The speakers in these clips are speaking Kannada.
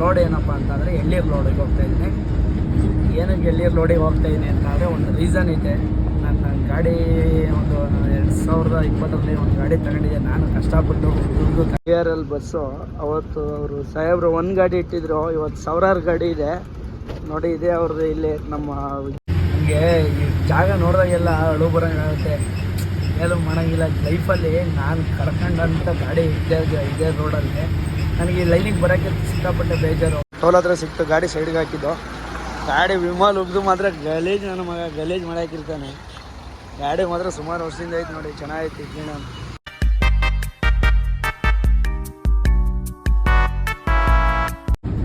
ಲೋಡ್ ಏನಪ್ಪ ಅಂತಂದರೆ ಎಳ್ಳೀರ್ ಲೋಡಿಗೆ ಹೋಗ್ತಾ ಇದ್ದೀನಿ ಏನಕ್ಕೆ ಎಳ್ಳೀರ್ ಲೋಡಿಗೆ ಹೋಗ್ತಾ ಇದ್ದೀನಿ ಅಂತಂದರೆ ಒಂದು ರೀಸನ್ ಇದೆ. ನನ್ನ ಗಾಡಿ ಒಂದು ಎರಡು ಸಾವಿರದ ಇಪ್ಪತ್ತರಲ್ಲಿ ಒಂದು ಗಾಡಿ ತಗೊಂಡಿದ್ದೆ. ನಾನು ಕಷ್ಟಪಟ್ಟು ದುಡ್ಡು ಕೆ ಆರ್ ಎಲ್ ಬಸ್ಸು ಅವತ್ತು ಅವರು ಸಾಹೇಬ್ರು ಒಂದು ಗಾಡಿ ಇಟ್ಟಿದ್ರು. ಇವತ್ತು ಸಾವಿರಾರು ಗಾಡಿ ಇದೆ. ನೋಡಿ, ಇದೆ ಅವ್ರದ್ದು ಇಲ್ಲಿ ನಮ್ಮ ಈ ಜಾಗ ನೋಡಿದಾಗೆಲ್ಲ ಅಳು ಬರೋಂಗಾಗುತ್ತೆ ಏನು ಮಾಡೋಂಗಿಲ್ಲ. ಲೈಫಲ್ಲಿ ನಾನು ಕರ್ಕೊಂಡಂಥ ಗಾಡಿ ಇದ್ದೇ ಇದೇ ರೋಡಲ್ಲಿ ನನಗೆ ಲೈನಿಗೆ ಬರೋಕ್ಕೆ ಸಿಕ್ಕಾಪಟ್ಟೆ ಬೇಜಾರು. ಟೋಲ್ ಹತ್ರ ಸಿಕ್ತು ಗಾಡಿ ಸೈಡ್ಗೆ ಹಾಕಿದ್ದು. ಗಾಡಿ ವಿಮಾಲ್ ಉಗ್ದು ಮಾತ್ರ ಗಲೇಜ್ ನನ್ನ ಮಗ ಗಲೀಜ್ ಮಾಡಾಕಿರ್ತಾನೆ ಗಾಡಿ ಮಾತ್ರ ಸುಮಾರು ವರ್ಷದಿಂದ ಐತೆ ನೋಡಿ ಚೆನ್ನಾಗೈತಿ ಜೀವನ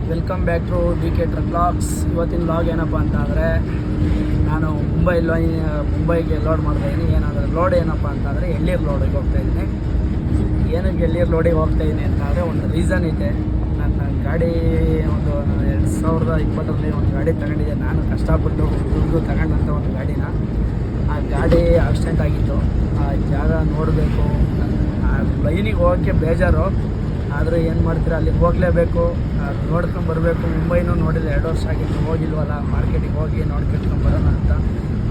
welcome back to D K truck blogs ಇವತ್ತಿನ ಲಾಗ್ ಏನಪ್ಪ ಅಂತ ಅಂದರೆ ನಾನು ಮುಂಬೈ ಮುಂಬೈಗೆ ಲೋಡ್ ಮಾಡ್ತಾ ಇದ್ದೀನಿ ಏನಾದರೂ ಲೋಡ್ ಏನಪ್ಪ ಅಂತಂದರೆ ಎಳ್ಳೀರ್ ಲೋಡಿಗೆ ಹೋಗ್ತಾ ಏನಕ್ಕೆ ಎಳ್ಳೀರು ಲೋಡಿಗೆ ಹೋಗ್ತಾ ಇದ್ದೀನಿ ಅಂತಂದರೆ ಒಂದು ರೀಸನ್ ಇದೆ. ನನ್ನ ಗಾಡಿ ಒಂದು ಎರಡು ಸಾವಿರದ ಇಪ್ಪತ್ತರಲ್ಲಿ ಒಂದು ಗಾಡಿ ತಗೊಂಡಿದ್ದೆ. ನಾನು ಕಷ್ಟಪಟ್ಟು ದುಡ್ಡು ತಗೊಂಡಂಥ ಒಂದು ಗಾಡಿನ. ಆ ಗಾಡಿ ಆಕ್ಸಿಡೆಂಟ್ ಆಗಿತ್ತು. ಆ ಜಾಗ ನೋಡಬೇಕು. ಆ ಲೈನಿಗೆ ಹೋಗೋಕ್ಕೆ ಬೇಜಾರು. ಆದರೆ ಏನು ಮಾಡ್ತೀರಾ? ಅಲ್ಲಿಗೆ ಹೋಗಲೇಬೇಕು. ನೋಡ್ಕೊಂಡು ಬರಬೇಕು. ಮುಂಬೈನೂ ನೋಡಿದ್ರೆ ಎರಡು ವರ್ಷ ಆಗಿತ್ತು. ಹೋಗಿಲ್ವಲ್ಲ? ಮಾರ್ಕೆಟಿಗೆ ಹೋಗಿ ನೋಡ್ಕೊಂಡು ಬರೋಣ ಅಂತ.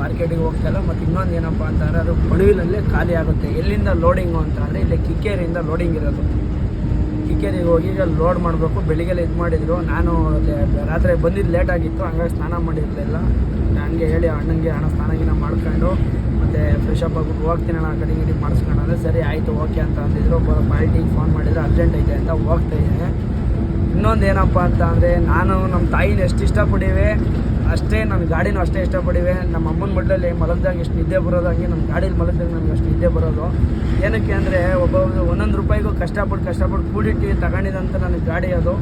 ಮಾರ್ಕೆಟಿಗೆ ಹೋಗ್ತಾಯಿಲ್ಲ ಮತ್ತು ಇನ್ನೊಂದು ಏನಪ್ಪ ಅಂತಂದರೆ ಅದು ಪಡುವಿಲಲ್ಲೇ ಖಾಲಿ ಆಗುತ್ತೆ. ಎಲ್ಲಿಂದ ಲೋಡಿಂಗು ಅಂತ ಅಂದರೆ ಇಲ್ಲಿ ಕಿಕ್ಕೇರಿಯಿಂದ ಲೋಡಿಂಗ್ ಇರೋದು. ಕಿಕ್ಕೇರಿಗೆ ಹೋಗಿ ಈಗ ಲೋಡ್ ಮಾಡಬೇಕು. ಬೆಳಿಗ್ಗೆಲ್ಲ ಇದು ಮಾಡಿದ್ರು. ನಾನು ರಾತ್ರಿ ಬಂದಿದ್ದು ಲೇಟ್ ಆಗಿತ್ತು. ಹಂಗಾಗಿ ಸ್ನಾನ ಮಾಡಿರಲಿಲ್ಲ. ಹಂಗೆ ಹೇಳಿ ಅಣ್ಣಂಗೆ ಹಣ ಸ್ನಾನ ಗಿನ ಮಾಡ್ಕೊಂಡು, ಮತ್ತು ಫ್ರೆಶ್ ಅಪ್ ಆಗ್ಬಿಟ್ಟು ಹೋಗ್ತೀನಿ ಕಡೆ ಗಿಡಿ ಮಾಡಿಸ್ಕೊಂಡು. ಅಂದರೆ ಸರಿ, ಆಯಿತು, ಓಕೆ ಅಂತ ಅಂದಿದ್ರು. ಪಾರ್ಟಿಗೆ ಫೋನ್ ಮಾಡಿದರೆ. ಅರ್ಜೆಂಟ್ ಐತೆ ಅಂತ ಹೋಗ್ತಾ ಇದ್ದೀನಿ ಇನ್ನೊಂದು ಏನಪ್ಪ ಅಂತ ಅಂದರೆ ನಾನು ನಮ್ಮ ತಾಯಿನ ಎಷ್ಟು ಇಷ್ಟಪಟ್ಟಿವೆ ಅಷ್ಟೇ ನನ್ನ ಗಾಡಿನೂ ಅಷ್ಟೇ ಇಷ್ಟಪಡಿವೆ. ನಮ್ಮ ಅಮ್ಮನ ಮಡ್ಲಲ್ಲಿ ಮಲಗ್ದಾಗ ಎಷ್ಟು ನಿದ್ದೆ ಬರೋದು ಹಾಗೆ ನಮ್ಮ ಗಾಡೀಲಿ ಮಲಗ್ದಾಗ ನಮ್ಗೆ ಅಷ್ಟು ನಿದ್ದೆ ಬರೋದು. ಏನಕ್ಕೆ ಅಂದರೆ ಒಬ್ಬ ಒಂದೊಂದು ರೂಪಾಯಿಗೂ ಕಷ್ಟಪಟ್ಟು ಕಷ್ಟಪಟ್ಟು ಕೂಡಿಟ್ಟು ತಗೊಂಡಿದಂಥ ನನಗೆ ಗಾಡಿ ಅದು.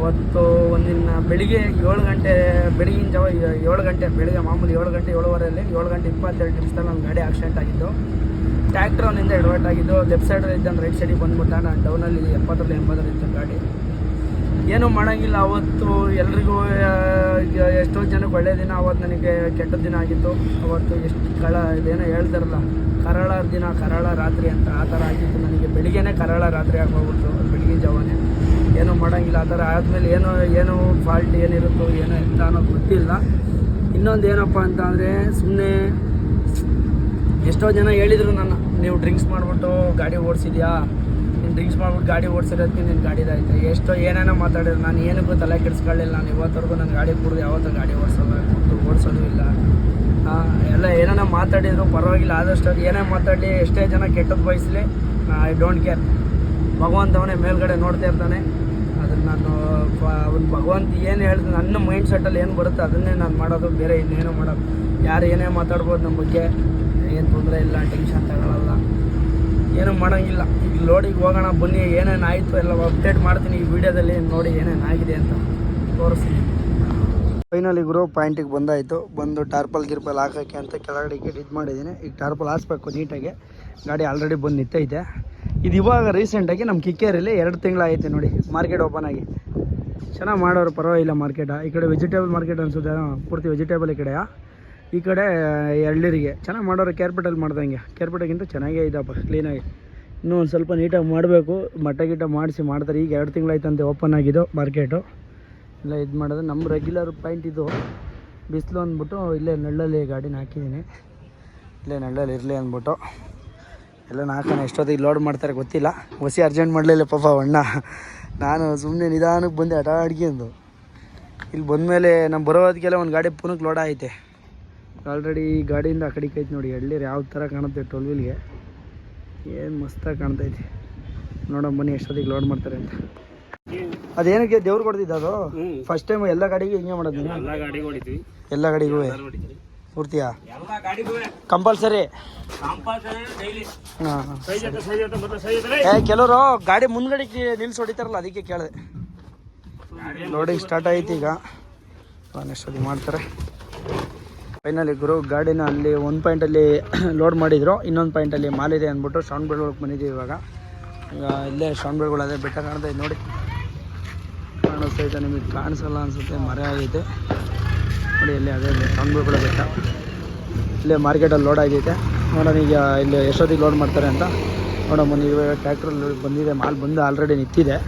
ಅವತ್ತು ಒಂದಿನ ಬೆಳಿಗ್ಗೆ ಏಳು ಗಂಟೆ, ಬೆಳಗಿನ ಜಾವ ಏಳು ಗಂಟೆ, ಬೆಳಿಗ್ಗೆ ಮಾಮೂಲಿ ಏಳು ಗಂಟೆ, ಏಳುವರೆಯಲ್ಲಿ ಏಳು ಗಂಟೆ ಇಪ್ಪತ್ತೆರಡು ನಿಮಿಷದಲ್ಲಿ ನನ್ನ ಗಾಡಿ ಆಕ್ಸಿಡೆಂಟ್ ಆಗಿದ್ದು. ಟ್ಯಾಕ್ಟ್ರ್ ಅವನಿಂದ ಎಡವಟ್ ಆಗಿದ್ದು ಲೆಫ್ಟ್ ಸೈಡಲ್ಲಿ ಇದ್ದಂಗೆ ರೈಟ್ ಸೈಡಿಗೆ ಬಂದ್ಬಿಟ್ಟ. ನಾನು ಡೌನಲ್ಲಿ ಎಪ್ಪತ್ತರಲ್ಲಿ ಎಂಬತ್ತರಲ್ಲಿ ಇತ್ತು ಗಾಡಿ. ಏನೂ ಮಾಡೋಂಗಿಲ್ಲ. ಅವತ್ತು ಎಲ್ರಿಗೂ ಎಷ್ಟೋ ಜನಕ್ಕೆ ಒಳ್ಳೆಯ ದಿನ. ಅವತ್ತು ನನಗೆ ಕೆಟ್ಟ ದಿನ ಆಗಿತ್ತು. ಅವತ್ತು ಎಷ್ಟು ಕಳ, ಇದೇನೋ ಹೇಳ್ತಾರಲ್ಲ, ಕರಾಳ ದಿನ, ಕರಾಳ ರಾತ್ರಿ ಅಂತ ಆ ಥರ ಆಗಿತ್ತು. ನನಗೆ ಬೆಳಿಗ್ಗೆನೇ ಕರಾಳ ರಾತ್ರಿ ಆಗೋಗ್ಬಿಡ್ತು ಬೆಳಿಗ್ಗೆ ಜಾವನೇ. ಏನೂ ಮಾಡೋಂಗಿಲ್ಲ. ಆ ಥರ ಆದಮೇಲೆ ಏನೋ ಏನೋ ಫಾಲ್ಟ್ ಏನಿರುತ್ತೋ ಏನೋ ಎಂತ ಅನ್ನೋದು ಗೊತ್ತಿಲ್ಲ. ಇನ್ನೊಂದು ಏನಪ್ಪ ಅಂತ ಅಂದರೆ ಸುಮ್ಮನೆ ಎಷ್ಟೋ ಜನ ಹೇಳಿದರು ನನ್ನ, ನೀವು ಡ್ರಿಂಕ್ಸ್ ಮಾಡಿಬಿಟ್ಟು ಗಾಡಿ ಓಡಿಸಿದ್ಯಾ? ನೀನು ಡ್ರಿಂಕ್ಸ್ ಮಾಡ್ಬಿಟ್ಟು ಗಾಡಿ ಓಡಿಸಿರೋದಕ್ಕೆ ನಿನ್ನ ಗಾಡಿದಾಯ್ತು ಎಷ್ಟೋ ಏನೇನೋ ಮಾತಾಡಿದ್ರು. ನಾನು ಏನಕ್ಕೂ ತಲೆ ಕೆಡಿಸ್ಕೊಳ್ಳಿಲ್ಲ. ನಾನು ಇವತ್ತವರೆಗೂ ನನ್ನ ಗಾಡಿ ಕುಡಿದು ಯಾವತ್ತೂ ಗಾಡಿ ಓಡಿಸೋಲ್ಲ ಕುಡ್ದು ಓಡಿಸೋದು ಇಲ್ಲ. ಎಲ್ಲ ಏನೇನೋ ಮಾತಾಡಿದ್ರು, ಪರವಾಗಿಲ್ಲ. ಆದಷ್ಟು ಅದು ಏನೇ ಮಾತಾಡಲಿ, ಎಷ್ಟೇ ಜನ ಕೆಟ್ಟದ್ದು ಬಯಸಲಿ ಐ ಡೋಂಟ್ ಕೇರ್ ಭಗವಂತವನೇ ಮೇಲ್ಗಡೆ ನೋಡ್ತಾ ಇರ್ತಾನೆ. ಅದನ್ನು ನಾನು ಅವನು ಭಗವಂತ ಏನು ಹೇಳ್ದು, ನನ್ನ ಮೈಂಡ್ ಸೆಟ್ಟಲ್ಲಿ ಏನು ಬರುತ್ತೆ, ಅದನ್ನೇ ನಾನು ಮಾಡೋದು. ಬೇರೆ ಇನ್ನೇನೋ ಮಾಡೋದು. ಯಾರು ಏನೇ ಮಾತಾಡ್ಬೋದು ನಮ್ಮ ಬಗ್ಗೆ, ಏನು ತೊಂದರೆ ಇಲ್ಲ ಟೆನ್ಷನ್ ತಗೊಳ್ಳಲ್ಲ ಏನೂ ಮಾಡೋಂಗಿಲ್ಲ. ಈಗ ಲೋಡಿಗೆ ಹೋಗೋಣ, ಬನ್ನಿ, ಏನೇನು ಆಯಿತು ಎಲ್ಲ ಅಪ್ಡೇಟ್ ಮಾಡ್ತೀನಿ ಈ ವಿಡಿಯೋದಲ್ಲಿ. ನೋಡಿ ಏನೇನು ಆಗಿದೆ ಅಂತ ತೋರಿಸ್ತೀನಿ. ಫೈನಲಿ ಗುರು ಪಾಯಿಂಟಿಗೆ ಬಂದಾಯಿತು. ಬಂದು ಟಾರ್ಪಲ್ ಗಿರ್ಪಲ್ ಹಾಕೋಕ್ಕೆ ಅಂತ ಕೆಳಗಡೆ ಇದು ಮಾಡಿದ್ದೀನಿ. ಈಗ ಟಾರ್ಪಲ್ ಹಾಸ್ಬೇಕು ನೀಟಾಗಿ. ಗಾಡಿ ಆಲ್ರೆಡಿ ಬಂದು ನಿಂತೈತೆ. ಇದು ಇವಾಗ ರೀಸೆಂಟಾಗಿ ನಮ್ಮ ಕಿಕ್ಕೇರಲ್ಲಿ ಎರಡು ತಿಂಗಳಾಗೈತೆ ನೋಡಿ. ಮಾರ್ಕೆಟ್ ಓಪನ್ ಆಗಿ. ಚೆನ್ನಾಗಿ ಮಾಡೋರು ಪರವಾಗಿಲ್ಲ ಮಾರ್ಕೆಟ ಈ ಕಡೆ ವೆಜಿಟೇಬಲ್ ಮಾರ್ಕೆಟ್ ಅನಿಸುತ್ತೆ. ಪೂರ್ತಿ ವೆಜಿಟೇಬಲ್ ಈ ಕಡೆಯಾ? ಈ ಕಡೆ ಎಳ್ನೀರಿಗೆ. ಚೆನ್ನಾಗಿ ಮಾಡೋರು ಕೇರ್ಪೇಟಲ್ಲಿ ಮಾಡ್ದಂಗೆ. ಕೇರ್ಪೇಟೆಗಿಂತ ಚೆನ್ನಾಗೇ ಇದಪ್ಪ ಕ್ಲೀನಾಗಿ ಇನ್ನೂ ಒಂದು ಸ್ವಲ್ಪ ನೀಟಾಗಿ ಮಾಡಬೇಕು. ಮಟ್ಟ ಗಿಟ್ಟ ಮಾಡಿಸಿ ಮಾಡ್ತಾರೆ. ಈಗ ಎರಡು ತಿಂಗಳಾಯ್ತಂತೆ ಓಪನ್ ಆಗಿದ್ದು ಮಾರ್ಕೆಟು ಇಲ್ಲ ಇದು ಮಾಡೋದು ನಮ್ಮ ರೆಗ್ಯುಲರ್ ಪಾಯಿಂಟ್ ಇದು. ಬಿಸಿಲು ಅಂದ್ಬಿಟ್ಟು ಇಲ್ಲೇ ನೆಳ್ಳಲ್ಲಿ ಗಾಡಿನ ಹಾಕಿದ್ದೀನಿ. ಇಲ್ಲೇ ನೆಳ್ಳಲ್ಲಿ ಇರಲಿ ಅಂದ್ಬಿಟ್ಟು. ಎಲ್ಲ ಹಾಕೋಣ ಎಷ್ಟೊತ್ತಿಗೆ ಲೋಡ್ ಮಾಡ್ತಾರೆ ಗೊತ್ತಿಲ್ಲ. ಹೊಸಿ ಅರ್ಜೆಂಟ್ ಮಾಡಲಿಲ್ಲ ಪಾಪ ಅಣ್ಣ. ನಾನು ಸುಮ್ಮನೆ ನಿಧಾನಕ್ಕೆ ಬಂದೆ ಆಟ ಅಡ್ಕೊಂಡು ಇಲ್ಲಿ ಬಂದಮೇಲೆ ನಮ್ಮ ಬರೋದಕ್ಕೆಲ್ಲ ಒಂದು ಗಾಡಿ ಪುನಕ್ಕೆ ಲೋಡ್ ಐತೆ ಆಲ್ರೆಡಿ ಗಾಡಿಯಿಂದ ಆ ಕಡೆಗೆ ಐತೆ ನೋಡಿ ಎಳ್ಳೀರು ಯಾವ ಥರ ಕಾಣುತ್ತೆ ಟೋಲ್ ವೀಲ್ಗೆ ಏನು ಮಸ್ತಾಗಿ ಕಾಣ್ತೈತಿ ನೋಡೋಣ ಬನ್ನಿ ಎಷ್ಟೊತ್ತಿಗೆ ಲೋಡ್ ಮಾಡ್ತಾರೆ ಅಂತ. ಅದೇನಕ್ಕೆ ದೇವ್ರು ಕೊಡ್ತಿದ್ದ ಅದು? ಫಸ್ಟ್ ಟೈಮ್ ಎಲ್ಲ ಗಾಡಿಗೂ ಹಿಂಗೆ ಮಾಡೋದು ಎಲ್ಲ ಗಾಡಿಗೆ ಪೂರ್ತಿಯಾ? ಕಂಪಲ್ಸರಿ ಏ ಕೆಲವರು ಗಾಡಿ ಮುಂದ್ಗಡೆ ನಿಲ್ಸಿ ಹೊಡಿತಾರಲ್ಲ ಅದಕ್ಕೆ ಕೇಳಿದೆ. ಲೋಡಿಂಗ್ ಸ್ಟಾರ್ಟ್ ಆಯ್ತು ಈಗ. ಎಷ್ಟೊತ್ತಿಗೆ ಮಾಡ್ತಾರೆ. ಫೈನಲಿ ಗುರು ಗಾಡಿನ ಅಲ್ಲಿ ಒಂದು ಪಾಯಿಂಟಲ್ಲಿ ಲೋಡ್ ಮಾಡಿದ್ರು. ಇನ್ನೊಂದು ಪಾಯಿಂಟಲ್ಲಿ ಮಾಲಿದೆ ಅಂದ್ಬಿಟ್ಟು ಸೌಂಡ್ ಬೆಳ್ಗೊಳಕ್ಕೆ ಬಂದಿದ್ದೀವಿ ಇವಾಗ. ಇಲ್ಲೇ ಸೌಂಡ್ ಅದೇ ಬೆಟ್ಟ ಕಾಣ್ತಾ ನೋಡಿ. ಇದೆ, ನಿಮಗೆ ಕಾಣಿಸಲ್ಲ ಅನಿಸುತ್ತೆ, ಮರ ಆಗೈತೆ ನೋಡಿ, ಇಲ್ಲಿ ಅದೇ ಸೌಂಡ್ ಬೆಳ್ಗಳ ಬೆಟ್ಟ. ಇಲ್ಲೇ ಮಾರ್ಕೆಟಲ್ಲಿ ಲೋಡ್ ಆಗೈತೆ ನೋಡೋಣ ಈಗ ಇಲ್ಲಿ ಎಷ್ಟೊತ್ತಿಗೆ ಲೋಡ್ ಮಾಡ್ತಾರೆ ಅಂತ. ನೋಡೋಣ ಬನ್ನಿ ಇವಾಗ ಟ್ರ್ಯಾಕ್ಟ್ರಲ್ಲಿ ಬಂದಿದೆ, ಮಾಲ್ ಬಂದು ಆಲ್ರೆಡಿ ನಿಂತಿದೆ.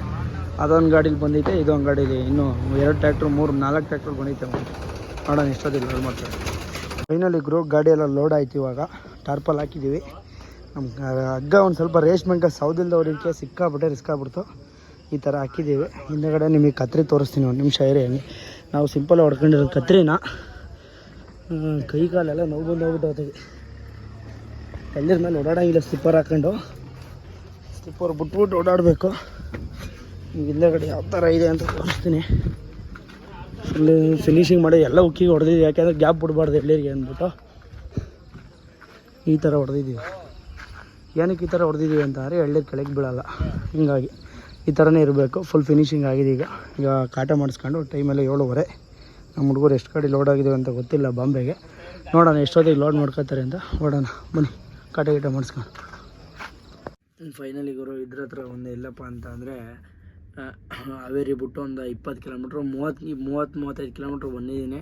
ಅದೊಂದು ಗಾಡೀಲಿ ಬಂದಿದೆ, ಇದೊಂದು ಗಾಡೀಲಿ ಇನ್ನೂ ಎರಡು ಟ್ರ್ಯಾಕ್ಟ್ರು ಮೂರು ನಾಲ್ಕು ಟ್ಯಾಕ್ಟ್ರು ಬಂದೈತೆ ನೋಡೋಣ ಎಷ್ಟೊತ್ತಿಗೆ ಲೋಡ್ ಮಾಡ್ತಾರೆ. ಫೈನಲಿ ಗ್ರೋ ಗಾಡಿ ಎಲ್ಲ ಲೋಡ್ ಆಯ್ತು ಇವಾಗ. ಟಾರ್ಪಲ್ ಹಾಕಿದ್ದೀವಿ. ನಮ್ಮ ಹಗ್ಗ ಒಂದು ಸ್ವಲ್ಪ ರೇಷ್ಮೆಗೆ ಸೌದಿಲ್ದವ್ರಿಗೆ ಸಿಕ್ಕಾಬಿಟ್ಟೆ ರಿಸ್ಕ್ ಆಗ್ಬಿಡ್ತು. ಈ ಥರ ಹಾಕಿದ್ದೀವಿ. ಹಿಂದೆಗಡೆ ನಿಮಗೆ ಕತ್ರಿ ತೋರಿಸ್ತೀನಿ ಒಂದು ನಿಮಿಷ ಹಂಗೆ ನಾವು ಸಿಂಪಲ್ ಹೊಡ್ಕೊಂಡಿರೋ ಕತ್ರಿನ. ಕೈ ಕಾಲೆಲ್ಲ ನೋವು ಬಂದು ಹೋಗ್ಬಿಟ್ಟು ಎಲ್ಲಿರ ಮೇಲೆ ಓಡಾಡೋಂಗಿಲ್ಲ ಸ್ಲಿಪ್ಪರ್ ಹಾಕೊಂಡು. ಸ್ಲಿಪ್ಪರ್ ಬಿಟ್ಬಿಟ್ಟು ಓಡಾಡಬೇಕು. ಹಿಂದೆಗಡೆ ಯಾವ ಥರ ಇದೆ ಅಂತ ತೋರಿಸ್ತೀನಿ. ಫುಲ್ ಫಿನಿಶಿಂಗ್ ಮಾಡಿ ಎಲ್ಲ ಉಕ್ಕಿಗೆ ಹೊಡೆದಿದ್ವಿ ಯಾಕೆಂದ್ರೆ ಗ್ಯಾಪ್ ಬಿಡಬಾರ್ದು ಎಲ್ಲರಿಗೆ ಅಂದ್ಬಿಟ್ಟು. ಈ ಥರ ಹೊಡೆದಿದ್ದೀವಿ. ಏನಕ್ಕೆ ಈ ಥರ ಹೊಡೆದಿದ್ದೀವಿ ಅಂತಂದರೆ ಎಳ್ಳೀರು ಕೆಳಗೆ ಬೀಳಲ್ಲ. ಹಿಂಗಾಗಿ ಈ ಥರನೇ ಇರಬೇಕು. ಫುಲ್ ಫಿನಿಶಿಂಗ್ ಆಗಿದೆ ಈಗ. ಈಗ ಕಾಟ ಮಾಡಿಸ್ಕೊಂಡು ಟೈಮೆಲ್ಲ ಏಳುವರೆ. ನಮ್ಮ ಹುಡುಗರು ಎಷ್ಟು ಕಡೆ ಲೋಡ್ ಆಗಿದೆ ಅಂತ ಗೊತ್ತಿಲ್ಲ ಬಾಂಬೆಗೆ. ನೋಡೋಣ ಎಷ್ಟೊತ್ತಿಗೆ ಲೋಡ್ ಮಾಡ್ಕೋತಾರೆ ಅಂತ. ನೋಡೋಣ ಬನ್ನಿ. ಕಾಟ ಗೀಟ ಮಾಡಿಸ್ಕೊಂಡು. ಫೈನಲಿ ಗುರು, ಇದ್ರ ಹತ್ರ ಒಂದು ಇಲ್ಲಪ್ಪ ಅಂತ ಅಂದರೆ ಹಾವೇರಿ ಬಿಟ್ಟು ಒಂದು ಇಪ್ಪತ್ತು ಕಿಲೋಮೀಟ್ರ್, ಮೂವತ್ತು ಮೂವತ್ತು, ಮೂವತ್ತೈದು ಕಿಲೋಮೀಟ್ರ್ ಬಂದಿದ್ದೀನಿ.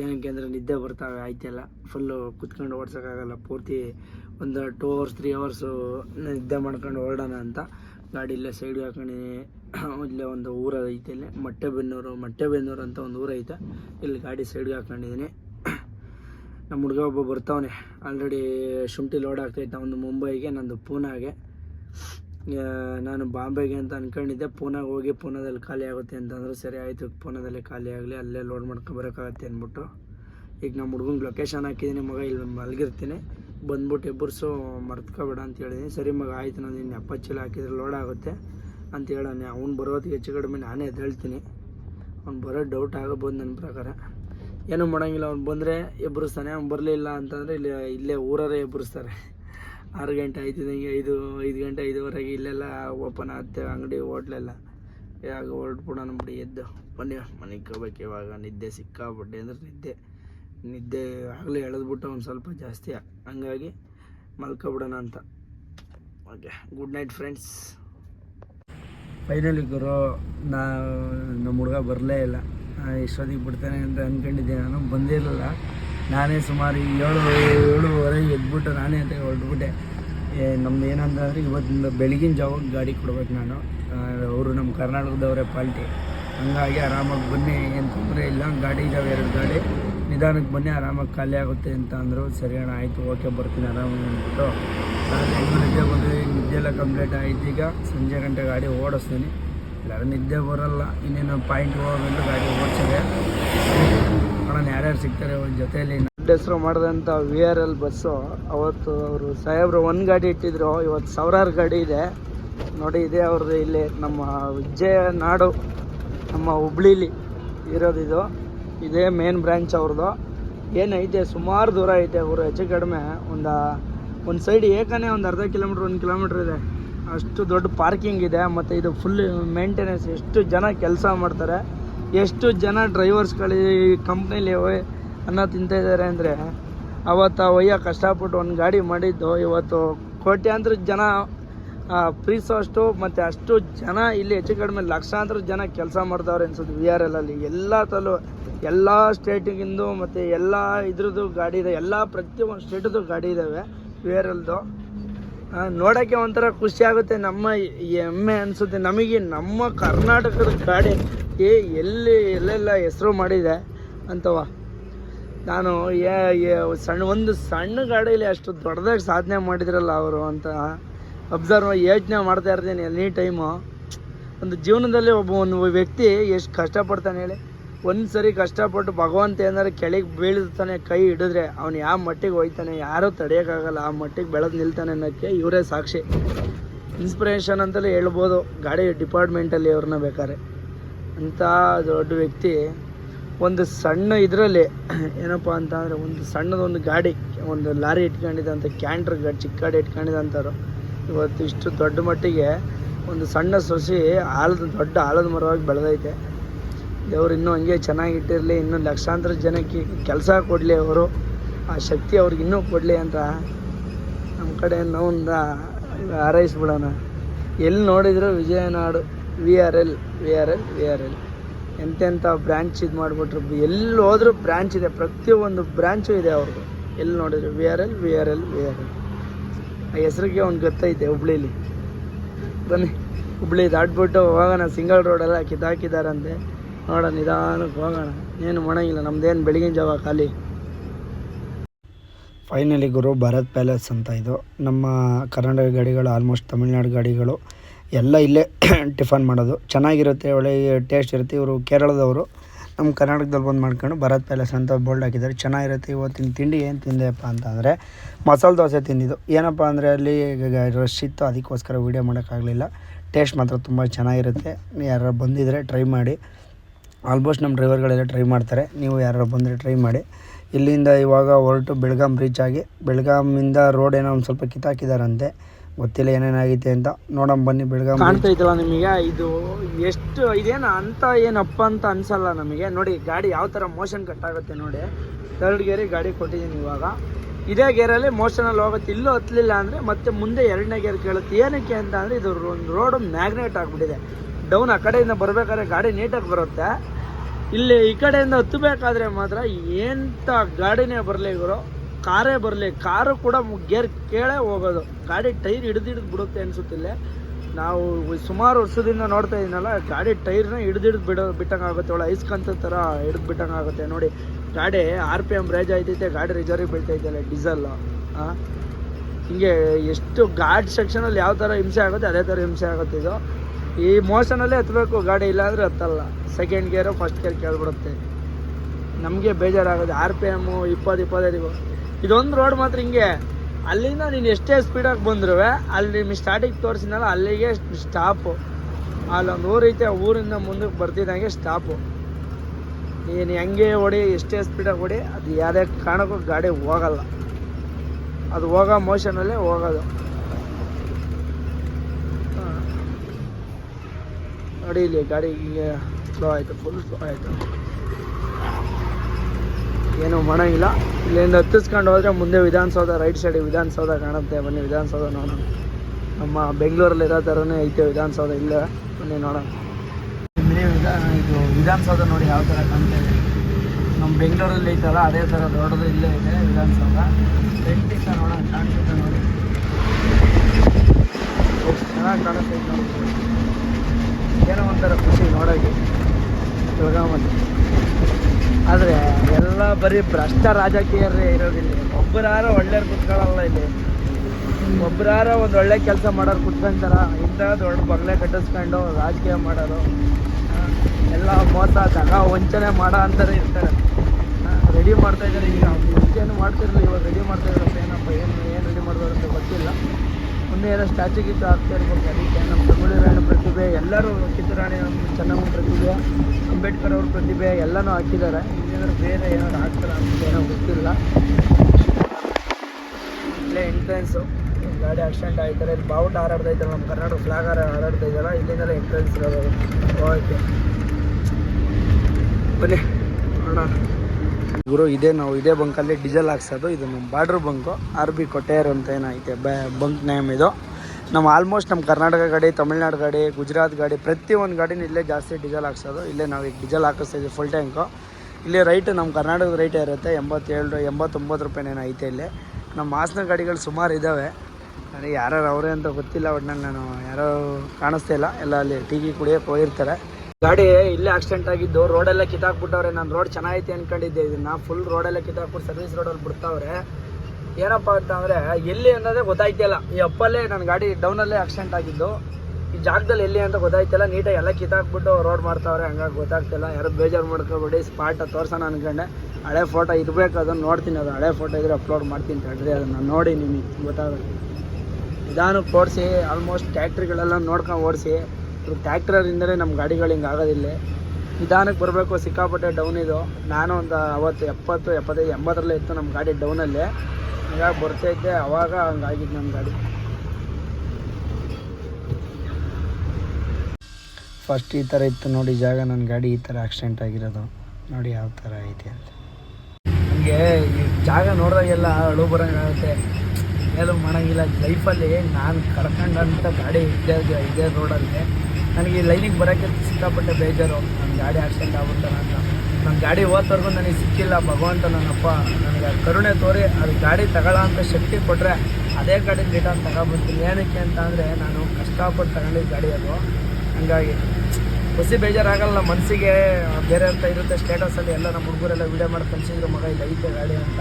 ಏನಕ್ಕೆ ಅಂದರೆ ನಿದ್ದೆ ಬರ್ತಾವೆ ಆಯ್ತಲ್ಲ ಫುಲ್ಲು ಕುತ್ಕೊಂಡು ಓಡ್ಸೋಕ್ಕಾಗಲ್ಲ, ಪೂರ್ತಿ ಒಂದು ಟೂ ಅವರ್ಸ್ ತ್ರೀ ಅವರ್ಸು ನಿದ್ದೆ ಮಾಡ್ಕೊಂಡು ಹೊರಡೋಣ ಅಂತ. ಗಾಡಿ ಇಲ್ಲೇ ಸೈಡ್ಗೆ ಹಾಕೊಂಡಿದ್ದೀನಿ. ಇಲ್ಲೇ ಒಂದು ಊರ ಐತೆ ಇಲ್ಲಿ, ಮಟ್ಟೆಬೆನ್ನೂರು ಮಟ್ಟೆಬೆನ್ನೂರು ಅಂತ ಒಂದು ಊರೈತೆ ಇಲ್ಲಿ ಗಾಡಿ ಸೈಡ್ಗೆ ಹಾಕೊಂಡಿದ್ದೀನಿ. ನಮ್ಮ ಹುಡುಗ ಒಬ್ಬ ಬರ್ತಾವನೆ. ಆಲ್ರೆಡಿ ಶುಂಠಿ ಲೋಡ್ ಆಗ್ತೈತೆ ಒಂದು ಮುಂಬೈಗೆ, ನಂದು ಪೂನಾಗೆ. ನಾನು ಬಾಂಬೆಗೆ ಅಂತ ಅನ್ಕೊಂಡಿದ್ದೆ. ಪೂನಾಗೆ ಹೋಗಿ ಪೂನಾದಲ್ಲಿ ಖಾಲಿ ಆಗುತ್ತೆ ಅಂತಂದ್ರೆ ಸರಿ ಆಯಿತು. ಪೂನಾದಲ್ಲಿ ಖಾಲಿ ಆಗಲಿ, ಅಲ್ಲೇ ಲೋಡ್ ಮಾಡ್ಕೊ ಬರೋಕ್ಕಾಗತ್ತೆ ಅಂದ್ಬಿಟ್ಟು. ಈಗ ನಮ್ಮ ಹುಡುಗಂಗೆ ಲೊಕೇಶನ್ ಹಾಕಿದ್ದೀನಿ ಮಗ ಇಲ್ಲಿ ಮಲಗಿರ್ತೀನಿ. ಬಂದ್ಬಿಟ್ಟು ಎಬ್ಬರ್ಸು ಮರ್ತ್ಕೋಬೇಡ ಅಂತ ಹೇಳಿದ್ದೀನಿ ಸರಿ ಮಗ, ಆಯಿತು, ನಾನು ಇನ್ನು ಎಪ್ಪತ್ತು ಹಾಕಿದ್ರೆ ಲೋಡ್ ಆಗುತ್ತೆ ಅಂತ ಹೇಳೋಣ ಅವ್ನು ಬರೋದಕ್ಕೆ ಹೆಚ್ಚು ಕಡಿಮೆ ನಾನೇ ಎದ್ದೇಳ್ತೀನಿ ಅವ್ನು ಬರೋ ಡೌಟ್ ಆಗಬೋದು ನನ್ನ ಪ್ರಕಾರ. ಏನೂ ಮಾಡೋಂಗಿಲ್ಲ. ಅವ್ನು ಬಂದರೆ ಎಬ್ಬರಿಸ್ತಾನೆ ಅವ್ನು ಬರಲಿಲ್ಲ ಅಂತಂದರೆ ಇಲ್ಲಿ, ಇಲ್ಲೇ ಊರರೇ ಎಬ್ಬರಿಸ್ತಾರೆ ಆರು ಗಂಟೆ ಆಯ್ತಿದಂಗೆ ಐದು ಐದು ಗಂಟೆ, ಐದುವರೆಗೆ ಇಲ್ಲೆಲ್ಲ ಓಪನ್ ಆಗ್ತೇವೆ ಅಂಗಡಿ ಹೋಟ್ಲೆಲ್ಲ ಯಾವಾಗ ಹೊರಟ್ಬಿಡೋಣ ಬಿಡಿ ಎದ್ದು. ಬನ್ನಿ, ಮನೆಗೆ ಹೋಗ್ಬೇಕು ಇವಾಗ. ನಿದ್ದೆ ಸಿಕ್ಕಾಬಿಟ್ಟೆ ಅಂದ್ರೆ ನಿದ್ದೆ. ನಿದ್ದೆ ಆಗಲೇ ಎಳೆದ್ಬಿಟ್ಟು ಒಂದು ಸ್ವಲ್ಪ ಜಾಸ್ತಿ ಹಂಗಾಗಿ ಮಲ್ಕೊಬಿಡೋಣ ಅಂತ. Okay good night friends finally ಗುರು ನಾ ನಮ್ಮ ಹುಡುಗ ಬರಲೇ ಇಲ್ಲ. ಎಷ್ಟೊತ್ತಿಗೆ ಬಿಡ್ತಾನೆ ಅಂತ ಅಂದ್ಕೊಂಡಿದ್ದೆ ನಾನು. ಬಂದೇ ಇರಲಿಲ್ಲ. ನಾನೇ ಸುಮಾರು ಏಳು ಏಳುವರೆಗೆ ಎದ್ಬಿಟ್ಟು ನಾನೇ ಅಂತ ಹೊರಟ್ಬಿಟ್ಟೆ. ನಮ್ದು ಏನಂತಂದರೆ ಇವತ್ತಿಂದ ಬೆಳಗಿನ ಜಾವಕ್ಕೆ ಗಾಡಿ ಕೊಡ್ಬೇಕು ನಾನು. ಅವರು ನಮ್ಮ ಕರ್ನಾಟಕದವರೇ ಪಾಲ್ಟಿ. ಹಂಗಾಗಿ ಆರಾಮಾಗಿ ಬನ್ನಿ, ಏನು ತೊಂದರೆ ಇಲ್ಲ. ಗಾಡಿ ಇದ್ದಾವೆ ಎರಡು ಗಾಡಿ. ನಿಧಾನಕ್ಕೆ ಬನ್ನಿ, ಆರಾಮಾಗಿ ಖಾಲಿ ಆಗುತ್ತೆ ಅಂತ ಅಂದರು, ಸರಿ ಅಣ್ಣ, ಆಯಿತು, ಓಕೆ, ಬರ್ತೀನಿ, ಆರಾಮಾಗಿ ಅಂದ್ಬಿಟ್ಟು ನಾನು ನಿದ್ದೆ ಬಂದರೆ ನಿದ್ದೆ ಎಲ್ಲ ಕಂಪ್ಲೀಟ್ ಆಯ್ತು. ಈಗ ಸಂಜೆ ಗಂಟೆ ಗಾಡಿ ಓಡಿಸ್ತೀನಿ. ಎಲ್ಲರೂ ನಿದ್ದೆ ಬರೋಲ್ಲ. ಇನ್ನೇನು ಪಾಯಿಂಟ್ ಹೋಗಬೇಕು ಗಾಡಿ ಓಡಿಸಿದೆ. ನೋಡೋಣ ಯಾರ್ಯಾರು ಸಿಗ್ತಾರೆ ಅವ್ರ ಜೊತೆಯಲ್ಲಿ. ಹೆಸರು ಮಾಡಿದಂಥ ವಿ ಆರ್ ಎಲ್ ಬಸ್ಸು ಅವತ್ತು ಅವರು ಸಾಹೇಬ್ರು ಒಂದು ಗಾಡಿ ಇಟ್ಟಿದ್ರು, ಇವತ್ತು ಸಾವಿರಾರು ಗಾಡಿ ಇದೆ. ನೋಡಿ, ಇದೆ ಅವ್ರದ್ದು ಇಲ್ಲಿ ನಮ್ಮ ವಿಜಯ ನಾಡು ನಮ್ಮ ಹುಬ್ಳಿಲಿ ಇರೋದಿದು ಇದೇ. ಮೇನ್ ಬ್ರ್ಯಾಂಚ್ ಅವ್ರದ್ದು ಏನೈತೆ, ಸುಮಾರು ದೂರ ಐತೆ ಅವರು ಹೆಚ್ಚು ಕಡಿಮೆ. ಒಂದು ಒಂದು ಸೈಡ್ ಏಕನೇ ಒಂದು ಅರ್ಧ ಕಿಲೋಮೀಟ್ರ್ ಒಂದು ಕಿಲೋಮೀಟ್ರ್ ಇದೆ. ಅಷ್ಟು ದೊಡ್ಡ ಪಾರ್ಕಿಂಗ್ ಇದೆ, ಮತ್ತು ಇದು ಫುಲ್ ಮೇಂಟೆನೆನ್ಸ್ ಎಷ್ಟು ಜನ ಕೆಲಸ ಮಾಡ್ತಾರೆ. ಎಷ್ಟು ಜನ ಡ್ರೈವರ್ಸ್ಗಳು ಈ ಕಂಪ್ನಿಲಿ ಅನ್ನ ತಿಂತಾ ಇದ್ದಾರೆ ಅಂದರೆ, ಅವತ್ತು ಒಯ್ಯೋ ಕಷ್ಟಪಟ್ಟು ಒಂದು ಗಾಡಿ ಮಾಡಿದ್ದು, ಇವತ್ತು ಕೋಟ್ಯಾಂತರ ಜನ ಪ್ರೀಸೋ ಅಷ್ಟು ಮತ್ತು ಅಷ್ಟು ಜನ ಇಲ್ಲಿ ಹೆಚ್ಚು ಕಡಿಮೆ ಲಕ್ಷಾಂತರ ಜನ ಕೆಲಸ ಮಾಡ್ತಾವ್ರೆ ಅನ್ಸುತ್ತೆ ವಿ ಆರ್ ಎಲ್ ಅಲ್ಲಿ. ಎಲ್ಲ ತಲೂ ಎಲ್ಲ ಸ್ಟೇಟಿಗಿಂದು ಮತ್ತು ಎಲ್ಲ ಇದ್ರದ್ದು ಗಾಡಿ ಇದೆ, ಎಲ್ಲ ಪ್ರತಿಯೊಂದು ಸ್ಟೇಟದ್ದು ಗಾಡಿ ಇದ್ದಾವೆ ವಿ ಆರ್ ಎಲ್ದು ನೋಡೋಕ್ಕೆ ಒಂಥರ ಖುಷಿ ಆಗುತ್ತೆ, ನಮ್ಮ ಹೆಮ್ಮೆ ಅನಿಸುತ್ತೆ. ನಮಗೆ ನಮ್ಮ ಕರ್ನಾಟಕದ ಗಾಡಿ ಏ ಎಲ್ಲಿ ಎಲ್ಲೆಲ್ಲ ಹೆಸರು ಮಾಡಿದೆ ಅಂತವ ನಾನು ಸಣ್ಣ, ಒಂದು ಸಣ್ಣ ಗಾಡೀಲಿ ಅಷ್ಟು ದೊಡ್ಡದಾಗಿ ಸಾಧನೆ ಮಾಡಿದ್ರಲ್ಲ ಅವರು ಅಂತ ಅಬ್ಸರ್ವ್ ಯೋಚನೆ ಮಾಡ್ತಾ ಇರ್ತೀನಿ ಎನಿ ಟೈಮು ಒಂದು ಜೀವನದಲ್ಲಿ ಒಬ್ಬ ಒಂದು ವ್ಯಕ್ತಿ ಎಷ್ಟು ಕಷ್ಟಪಡ್ತಾನೆ ಹೇಳಿ. ಒಂದು ಸರಿ ಕಷ್ಟಪಟ್ಟು ಭಗವಂತ ಏನಾರು ಕೆಳಗೆ ಬೀಳ್ತಾನೆ, ಕೈ ಹಿಡಿದ್ರೆ ಅವ್ನು ಯಾವ ಮಟ್ಟಿಗೆ ಹೋಯ್ತಾನೆ, ಯಾರೂ ತಡೆಯೋಕ್ಕಾಗಲ್ಲ, ಆ ಮಟ್ಟಿಗೆ ಬೆಳೆದು ನಿಲ್ತಾನೆ ಅನ್ನೋಕ್ಕೆ ಇವರೇ ಸಾಕ್ಷಿ. ಇನ್ಸ್ಪಿರೇಷನ್ ಅಂತಲೇ ಹೇಳ್ಬೋದು. ಗಾಡಿ ಡಿಪಾರ್ಟ್ಮೆಂಟಲ್ಲಿ ಅವ್ರನ್ನ ಬೇಕಾದ್ರೆ. ಅಂಥ ದೊಡ್ಡ ವ್ಯಕ್ತಿ, ಒಂದು ಸಣ್ಣ ಇದರಲ್ಲಿ, ಏನಪ್ಪ ಅಂತ ಅಂದರೆ ಒಂದು ಸಣ್ಣದೊಂದು ಗಾಡಿ, ಒಂದು ಲಾರಿ ಇಟ್ಕೊಂಡಿದ್ದಂಥ ಕ್ಯಾಂಟ್ರ್ ಗಾಡಿ, ಚಿಕ್ಕ ಗಾಡಿ ಇಟ್ಕೊಂಡಿದ್ದಂಥವ್ರು ಇವತ್ತು ಇಷ್ಟು ದೊಡ್ಡ ಮಟ್ಟಿಗೆ ಒಂದು ಸಣ್ಣ ಸೊಸಿ ಆಲದ, ದೊಡ್ಡ ಆಲದ ಮರವಾಗಿ ಬೆಳೆದೈತೆ. ದೇವ್ರು ಇನ್ನೂ ಹಂಗೆ ಚೆನ್ನಾಗಿಟ್ಟಿರಲಿ ಇನ್ನೂ ಲಕ್ಷಾಂತರ ಜನಕ್ಕೆ ಕೆಲಸ ಕೊಡಲಿ ಅವರು. ಆ ಶಕ್ತಿ ಅವ್ರಿಗೆ ಇನ್ನೂ ಕೊಡಲಿ ಅಂತ ನಮ್ಮ ಕಡೆ ಒಂದು ಹಾರೈಸ್ಬಿಡೋಣ. ಎಲ್ಲಿ ನೋಡಿದ್ರು Vijayanadu. V R L V R L V R L ಎಂತೆಂಥ ಬ್ರ್ಯಾಂಚ್ ಇದು ಮಾಡಿಬಿಟ್ರು. ಎಲ್ಲಿ ಹೋದ್ರೂ ಬ್ರ್ಯಾಂಚ್ ಇದೆ. ಪ್ರತಿಯೊಂದು ಬ್ರ್ಯಾಂಚು ಇದೆ ಅವ್ರದ್ದು ಎಲ್ಲಿ ನೋಡಿದ್ರು V R L V R L V R L ಆ ಹೆಸ್ರಿಗೆ ಒಂದು ಗೊತ್ತೈತೆ ಹುಬ್ಳೀಲಿ. ಬನ್ನಿ. ಹುಬ್ಳಿ ದಾಟ್ಬಿಟ್ಟು ಹೋಗೋಣ. ಸಿಂಗಲ್ ರೋಡೆಲ್ಲ ಕಿತ್ತಾಕಿದಾರಂತೆ ನೋಡೋಣ, ನಿಧಾನಕ್ಕೆ ಹೋಗೋಣ. ಏನು ಮಾಡೋಂಗಿಲ್ಲ ನಮ್ದೇನು ಬೆಳಗಿನ ಜಾವ ಖಾಲಿ. ಫೈನಲಿ ಗುರು, ಭಾರತ್ ಪ್ಯಾಲೇಸ್ ಅಂತ ಇದು. ನಮ್ಮ ಕರ್ನಾಟಕ ಗಾಡಿಗಳು ಆಲ್ಮೋಸ್ಟ್ ತಮಿಳ್ನಾಡು ಗಾಡಿಗಳು. ಎಲ್ಲ ಇಲ್ಲೇ ಟಿಫನ್ ಮಾಡೋದು. ಚೆನ್ನಾಗಿರುತ್ತೆ, ಒಳ್ಳೆ ಟೇಸ್ಟ್ ಇರುತ್ತೆ. ಇವರು ಕೇರಳದವರು. ನಮ್ಮ ಕರ್ನಾಟಕದಲ್ಲಿ ಬಂದು ಮಾಡ್ಕೊಂಡು ಭರತ್ ಪ್ಯಾಲೇಸ್ ಅಂತ ಬೋಲ್ಡ್ ಹಾಕಿದ್ದಾರೆ. ಚೆನ್ನಾಗಿರುತ್ತೆ. ಇವತ್ತಿನ ತಿಂಡಿ ಏನು ತಿಂದೆಯಪ್ಪ ಅಂತಂದರೆ ಮಸಾಲೆ ದೋಸೆ ತಿಂದಿದ್ದು. ಏನಪ್ಪ ಅಂದರೆ ಅಲ್ಲಿ ರಶ್ ಇತ್ತು, ಅದಕ್ಕೋಸ್ಕರ ವೀಡಿಯೋ ಮಾಡೋಕ್ಕಾಗಲಿಲ್ಲ. ಟೇಸ್ಟ್ ಮಾತ್ರ ತುಂಬ ಚೆನ್ನಾಗಿರುತ್ತೆ. ಯಾರು ಬಂದಿದ್ದರೆ ಟ್ರೈ ಮಾಡಿ. ಆಲ್ಮೋಸ್ಟ್ ನಮ್ಮ ಡ್ರೈವರ್ಗಳೆಲ್ಲ ಟ್ರೈ ಮಾಡ್ತಾರೆ. ನೀವು ಯಾರು ಬಂದರೆ ಟ್ರೈ ಮಾಡಿ. ಇಲ್ಲಿಂದ ಇವಾಗ ಹೊರಟು ಬೆಳಗಾಂ ರೀಚ್ ಆಗಿ. ಬೆಳಗಾಮಿಂದ ರೋಡ್ ಏನೋ ಒಂದು ಸ್ವಲ್ಪ ಕಿತ್ತಾಕಿದಾರಂತೆ. ಗೊತ್ತಿಲ್ಲ ಏನೇನಾಗೈತೆ ಅಂತ. ನೋಡೋಣ, ಬನ್ನಿ, ಬೆಳಗಾಂ ಕಾಣ್ತಾ ಇದ್ದಲ್ಲ ನಿಮಗೆ? ಇದು ಎಷ್ಟು ಇದೇನು ಅಂತ ಏನಪ್ಪ ಅಂತ ಅನ್ಸಲ್ಲ ನಮಗೆ. ನೋಡಿ, ಗಾಡಿ ಯಾವ ಥರ ಮೋಷನ್ ಕಟ್ ಆಗುತ್ತೆ ನೋಡಿ. ತರ್ಡ್ ಗೇರಿಗೆ ಗಾಡಿ ಕೊಟ್ಟಿದ್ದೀನಿ ಇವಾಗ. ಇದೇ ಗೇರಲ್ಲಿ ಮೋಷನಲ್ಲಿ ಹೋಗುತ್ತೆ. ಇಲ್ಲೂ ಹತ್ತಲಿಲ್ಲ ಅಂದರೆ ಮತ್ತೆ ಮುಂದೆ ಎರಡನೇ ಗೇರ್ ಕೇಳುತ್ತೆ. ಏನಕ್ಕೆ ಅಂತ ಅಂದರೆ ಇದು ಒಂದು ರೋಡು ಮ್ಯಾಗ್ನೆಟ್ ಆಗಿಬಿಟ್ಟಿದೆ. ಡೌನ್ ಆ ಕಡೆಯಿಂದ ಬರಬೇಕಾದ್ರೆ ಗಾಡಿ ನೀಟಾಗಿ ಬರುತ್ತೆ. ಇಲ್ಲಿ ಈ ಕಡೆಯಿಂದ ಹತ್ತಬೇಕಾದ್ರೆ ಮಾತ್ರ ಎಂಥ ಗಾಡಿನೇ ಬರಲಿ ಇವರು. ಕಾರೇ ಬರಲಿ, ಕಾರು ಕೂಡ ಗೇರ್ ಕೇಳೇ ಹೋಗೋದು. ಗಾಡಿ ಟೈರ್ ಹಿಡಿದು ಹಿಡಿದು ಬಿಡುತ್ತೆ ಅನಿಸುತ್ತಿಲ್ಲ. ನಾವು ಸುಮಾರು ವರ್ಷದಿಂದ ನೋಡ್ತಾ ಇದ್ದೀನಲ್ಲ ಗಾಡಿ ಟೈರ್ನ ಹಿಡಿದು ಹಿಡಿದು ಬಿಡೋ ಬಿಟ್ಟಂಗೆ ಆಗುತ್ತೆ ಒಳ್ಳೆ ಐಸ್ಕಂತ ಥರ ಹಿಡಿದು ಬಿಟ್ಟಂಗೆ ಆಗುತ್ತೆ ನೋಡಿ, ಗಾಡಿ ಆರ್ ಪಿ ಎಂ ರೇಜ್ ಆಯ್ತೈತೆ, ಗಾಡಿ ರಿಸರ್ವ್ ಬೀಳ್ತೈತಲ್ಲ ಡೀಸೆಲ್ ಹಿಂಗೆ ಎಷ್ಟು ಗಾಡ್ ಸೆಕ್ಷನಲ್ಲಿ ಯಾವ ಥರ ಹಿಂಸೆ ಆಗುತ್ತೆ, ಅದೇ ಥರ ಹಿಂಸೆ ಆಗುತ್ತೆ ಇದು. ಈ ಮೋಷನಲ್ಲೇ ಹತ್ತಬೇಕು ಗಾಡಿ ಇಲ್ಲಾಂದರೆ ಹತ್ತಲ್ಲ ಸೆಕೆಂಡ್ ಗೇರು ಫಸ್ಟ್ ಗೇರ್ ಕೇಳ್ಬಿಡುತ್ತೆ. ನಮಗೆ ಬೇಜಾರಾಗೋದು ಆರ್ ಪಿ ಎಮ್ಮು ಇಪ್ಪತ್ತು, ಇಪ್ಪತ್ತೈದು ಇದೊಂದು ರೋಡ್ ಮಾತ್ರ ಹಿಂಗೆ. ಅಲ್ಲಿಂದ ನೀನು ಎಷ್ಟೇ ಸ್ಪೀಡಾಗಿ ಬಂದ್ರು ಅಲ್ಲಿ ನಿಮಗೆ ಸ್ಟಾರ್ಟಿಂಗ್ ತೋರಿಸಿದ್ನಲ್ಲ, ಅಲ್ಲಿಗೆ ಸ್ಟಾಪು ಅಲ್ಲೊಂದು ಊರೈತೆ ಊರಿಂದ ಮುಂದಕ್ಕೆ ಬರ್ತಿದ್ದಂಗೆ ಸ್ಟಾಪು ನೀನು ಹೆಂಗೆ ಹೊಡಿ ಎಷ್ಟೇ ಸ್ಪೀಡಾಗಿ ಹೊಡಿ ಅದು ಯಾವುದೇ ಕಾರಣಕ್ಕೂ ಗಾಡಿ ಹೋಗಲ್ಲ. ಅದು ಹೋಗೋ ಮೋಷನಲ್ಲೇ ಹೋಗೋದು. ನೋಡಿ ಇಲ್ಲಿ ಗಾಡಿ ಹಿಂಗೆ ಸ್ಲೋ ಆಯಿತು ಫುಲ್ ಸ್ಲೋ ಆಯಿತು. ಏನು ಮಾಡೋಂಗಿಲ್ಲ ಇಲ್ಲಿಂದ ಹತ್ತಿಸ್ಕೊಂಡು ಹೋದರೆ ಮುಂದೆ ವಿಧಾನಸೌಧ ರೈಟ್ ಸೈಡ್ ವಿಧಾನಸೌಧ ಕಾಣುತ್ತೆ. ಬನ್ನಿ, ವಿಧಾನಸೌಧ ನೋಡೋಣ. ನಮ್ಮ ಬೆಂಗಳೂರಲ್ಲಿ ಇರೋ ಥರನೇ ಐತೆ ವಿಧಾನಸೌಧ. ಇಲ್ಲ ಬನ್ನಿ ನೋಡೋಣ. ವಿಧಾನ ಇದು ವಿಧಾನಸೌಧ ನೋಡಿ ಯಾವ ಥರ ಕಾಣ್ತಾ ಇದೆ. ನಮ್ಮ ಬೆಂಗಳೂರಲ್ಲಿ ಐತಲ್ಲ, ಅದೇ ಥರ ದೊಡ್ಡದು ಇಲ್ಲೇ ಇದೆ ವಿಧಾನಸೌಧ. ಫ್ರಂಟಿಂದ ನೋಡೋಣ, ಕಾಣಿಸುತ್ತೆ ನೋಡಿ. ಚೆನ್ನಾಗಿ ಕಾಣಿಸ್ತೈತೆ ಏನೋ ಒಂಥರ ಖುಷಿ ನೋಡೋಕ್ಕೆ ಬೆಳಗಾಮಲ್ಲಿ ಆದರೆ ಎಲ್ಲ ಬರೀ ಭ್ರಷ್ಟ ರಾಜಕೀಯರೇ ಇರೋದಿಲ್ಲ ಒಬ್ಬರಾರ ಒಳ್ಳೆಯವ್ರು ಕುತ್ಕೊಳ್ಳಲ್ಲ ಇಲ್ಲಿ. ಒಬ್ಬರಾರ ಒಂದು ಒಳ್ಳೆ ಕೆಲಸ ಮಾಡೋರು ಕುತ್ಕೊಂತಾರ, ಇಂಥ ದೊಡ್ಡ ಬಂಗ್ಲೆ ಕಟ್ಟಿಸ್ಕೊಂಡು ರಾಜಕೀಯ ಮಾಡೋರು. ಎಲ್ಲ ಮೋಸ, ದಗ, ವಂಚನೆ ಮಾಡೋ ಅಂತಾರೆ ಇರ್ತಾರೆ. ರೆಡಿ ಮಾಡ್ತಾ ಇದ್ದಾರೆ ಈಗ. ಮುಂಚೆನೂ ಮಾಡ್ತಿರಲಿಲ್ಲ, ಇವಾಗ ರೆಡಿ ಮಾಡ್ತಾ ಇದ್ದಾರೆ ಏನಪ್ಪ, ಏನು ಏನು ರೆಡಿ ಮಾಡ್ಬೋದು ಅಂತ ಗೊತ್ತಿಲ್ಲ. ಮುಂದೆ ಏನೋ ಸ್ಟ್ಯಾಚು ಗೀಚು ಆಗ್ತಾ ಇರ್ಬೇಕು ಅದಕ್ಕೆ ನಮ್ಮ ತಮಿಳುನಾಡು ಪ್ರತಿಭೆ, ಎಲ್ಲರೂ ಕಿತ್ತೂರಾಣಿ ನಮ್ಮ ಚೆನ್ನಮ್ಮ ಪ್ರತಿಭೆ, ಅಂಬೇಡ್ಕರ್ ಅವ್ರ ಪ್ರತಿಭೆ ಎಲ್ಲನೂ ಹಾಕಿದ್ದಾರೆ. ಇನ್ನೇನಾದ್ರು ಬೇರೆ ಏನಾದ್ರು ಹಾಕ್ತಾರೆ ಅಂತ ಏನೋ ಗೊತ್ತಿಲ್ಲ. ಇಲ್ಲೇ ಎಂಟ್ರೆನ್ಸು ಗಾಡಿ ಆಕ್ಸಿಡೆಂಟ್ ಆಗ್ತಾರೆ ಇಲ್ಲಿ ಬಾವುಟ ಹಾರಾಡ್ತಾ ಇದ್ದಾರೆ. ನಮ್ಮ ಕರ್ನಾಟಕ ಫ್ಲಾಗ್ ಹಾರ ಹಾರಾಡ್ತಾ ಇದ್ದಾರೆ? ಇಲ್ಲಿಂದಲೇ ಎಂಟ್ರೆನ್ಸ್ ಇರೋದು. ಓಕೆ. ಬನ್ನಿ. ನೋಡೋಣ. ಗುರು, ಇದೇ ನಾವು, ಇದೇ ಬಂಕಲ್ಲಿ ಡೀಸೆಲ್ ಹಾಕ್ಸೋದು. ಇದು ನಮ್ಮ ಬಾರ್ಡ್ರ್ ಬಂಕು ಆರ್ ಬಿ ಕೊಟ್ಟೇರ್ ಅಂತ ಏನೈತೆ ಬ ಬಂಕ್ ನೇಮ್ ಇದು. ನಮ್ಮ ಆಲ್ಮೋಸ್ಟ್ ನಮ್ಮ ಕರ್ನಾಟಕ ಗಾಡಿ, ತಮಿಳ್ನಾಡು ಗಾಡಿ, ಗುಜರಾತ್ ಗಾಡಿ ಪ್ರತಿಯೊಂದು ಗಾಡಿನ ಇಲ್ಲೇ ಜಾಸ್ತಿ ಡೀಸೆಲ್ ಹಾಕ್ಸೋದು. ಇಲ್ಲೇ ನಾವು ಈಗ ಡೀಸೆಲ್ ಇದ್ದೀವಿ ಫುಲ್ ಟ್ಯಾಂಕು ಇಲ್ಲಿ ರೈಟ್ ನಮ್ಮ ಕರ್ನಾಟಕದ ರೈಟ್ ಇರುತ್ತೆ. ಎಂಬತ್ತೇಳು, ಎಂಬತ್ತೊಂಬತ್ತು ರೂಪಾಯಿನೇನೋ ಐತೆ ಇಲ್ಲಿ. ನಮ್ಮ ಹಾಸನ ಗಾಡಿಗಳು ಸುಮಾರು ಇದ್ದಾವೆ ಯಾರು ಅವರೇ ಅಂತ ಗೊತ್ತಿಲ್ಲ ಒಟ್ಟಿನಲ್ಲಿ ನಾನು ಯಾರೋ ಕಾಣಿಸ್ತಾ ಇಲ್ಲ. ಎಲ್ಲ ಅಲ್ಲಿ ಟೀ ಕುಡಿಯೋಕೆ ಹೋಗಿರ್ತಾರೆ. ಗಾಡಿ ಇಲ್ಲೇ ಆಕ್ಸಿಡೆಂಟ್ ಆಗಿದ್ದು ರೋಡೆಲ್ಲ ಕಿತ್ತಾಕ್ಬಿಟ್ಟವ್ರೆ. ನಾನು ರೋಡ್ ಚೆನ್ನಾಗೈತೆ ಅನ್ಕೊಂಡಿದ್ದೆ ಇದನ್ನ. ಫುಲ್ ರೋಡೆಲ್ಲ ಕಿತ್ತಾಕ್ಬಿಟ್ಟು ಸರ್ವಿಸ್ ರೋಡಲ್ಲಿ ಬಿಡ್ತಾವ್ರೆ. ಏನಪ್ಪ ಅಂತಂದರೆ, ಎಲ್ಲಿ ಅನ್ನೋದೇ ಗೊತ್ತಾಯ್ತಿಲ್ಲ ಈ ಅಪ್ಪಲ್ಲೇ ನನ್ನ ಗಾಡಿ ಡೌನಲ್ಲೇ ಆಕ್ಸಿಡೆಂಟ್ ಆಗಿದ್ದು. ಈ ಜಾಗದಲ್ಲಿ ಎಲ್ಲಿ ಅಂತ ಗೊತ್ತಾಯ್ತಿಲ್ಲ ನೀಟಾಗಿ ಎಲ್ಲ ಕಿತ್ತಾಕ್ಬಿಟ್ಟು ರೋಡ್ ಮಾಡ್ತಾವ್ರೆ. ಹಂಗಾಗಿ ಗೊತ್ತಾಗ್ತಿಲ್ಲ ಯಾರು ಬೇಜಾರು ಮಾಡ್ಕೊಬೇಡಿ. ಸ್ಪಾಟ್ ತೋರ್ಸೋಣ ಅನ್ಕೊಂಡೆ. ಹಳೆ ಫೋಟೋ ಇರಬೇಕು. ಅದನ್ನು ನೋಡ್ತೀನಿ. ಅದು ಹಳೆ ಫೋಟೋ ಇದ್ರೆ ಅಪ್ಲೋಡ್ ಮಾಡ್ತೀನಿ ತಡ್ರಿ ಅದನ್ನು ನೋಡಿ ನಿಮಗೆ ಗೊತ್ತಾಗುತ್ತೆ. ನಿಧಾನಕ್ಕೆ ಓಡಿಸಿ ಆಲ್ಮೋಸ್ಟ್ ಟ್ಯಾಕ್ಟ್ರಿಗಳೆಲ್ಲ ನೋಡ್ಕೊಂಡು ಓಡಿಸಿ. ಟ್ಯಾಕ್ಟ್ರರಿಂದಲೇ ನಮ್ಮ ಗಾಡಿಗಳು ಹಿಂಗೆ ಆಗೋದಿಲ್ಲ. ನಿಧಾನಕ್ಕೆ ಬರಬೇಕು, ಸಿಕ್ಕಾಪಟ್ಟೆ ಡೌನ್ ಇದು. ನಾನು ಒಂದು ಅವತ್ತು ಎಪ್ಪತ್ತು, ಎಪ್ಪತ್ತೈದು, ಎಂಬತ್ತರಲ್ಲೇ ಇತ್ತು ನಮ್ಮ ಗಾಡಿ ಡೌನಲ್ಲಿ ಹಂಗಾಗಿ ಬರ್ತೈತೆ ಅವಾಗ ಹಂಗಾಗಿದ್ದು ನಮ್ಮ ಗಾಡಿ. ಫಸ್ಟ್ ಈ ಥರ ಇತ್ತು ನೋಡಿ, ಜಾಗ ನನ್ನ ಗಾಡಿ ಈ ಥರ ಆಕ್ಸಿಡೆಂಟ್ ಆಗಿರೋದು. ನೋಡಿ ಯಾವ ಥರ ಐತೆ ಅಂತ. ನನಗೆ ಈ ಜಾಗ ನೋಡಿದಾಗೆಲ್ಲ ಅಳು ಬರೋಂಗಾಗುತ್ತೆ ಏನು ಮಾಡೋಂಗಿಲ್ಲ. ಲೈಫಲ್ಲಿ ನಾನು ಕಳ್ಕೊಂಡಂಥ ಗಾಡಿ ಇದ್ದೇ ಇದೇ ರೋಡಲ್ಲಿ ನನಗೆ ಈ ಲೈನಿಗೆ ಬರೋಕ್ಕೆ ಸಿಕ್ಕಾಪಟ್ಟೆ ಬೇಜಾರು. ನನ್ನ ಗಾಡಿ ಆಕ್ಸಿಡೆಂಟ್ ಆಗುತ್ತಾನ ಅಂತ. ನನ್ನ ಗಾಡಿ ಹೋದ್ವರೆಗೂ ನನಗೆ ಸಿಕ್ಕಿಲ್ಲ. ಭಗವಂತ ನನ್ನಪ್ಪ, ನನಗೆ ಕರುಣೆ ತೋರಿ, ಅದು ಗಾಡಿ ತಗೊಳ್ಳೋ ಅಂತ ಶಕ್ತಿ ಕೊಟ್ಟರೆ ಅದೇ ಗಾಡಿ ರಿಟರ್ನ್ ತಗೊಬರ್ತೀನಿ ಏನಕ್ಕೆ ಅಂತ ಅಂದರೆ ನಾನು ಕಷ್ಟಪಟ್ಟು ತಗೊಂಡಿದ್ದು ಗಾಡಿ ಅದು. ಹಂಗಾಗಿ ಖುಷಿ ಬೇಜಾರಾಗಲ್ಲ ಮನಸ್ಸಿಗೆ ಬೇರೆ ಅಂತ ಇರುತ್ತೆ ಸ್ಟೇಟಸಲ್ಲಿ ಎಲ್ಲ ನಮ್ಮ ಹುಡುಗರೆಲ್ಲ ವೀಡಿಯೋ ಮಾಡಿ ಕಳಿಸಿದ್ರು, ಮಗ ಇಲ್ಲಿ ಐತೆ ಗಾಡಿ ಅಂತ.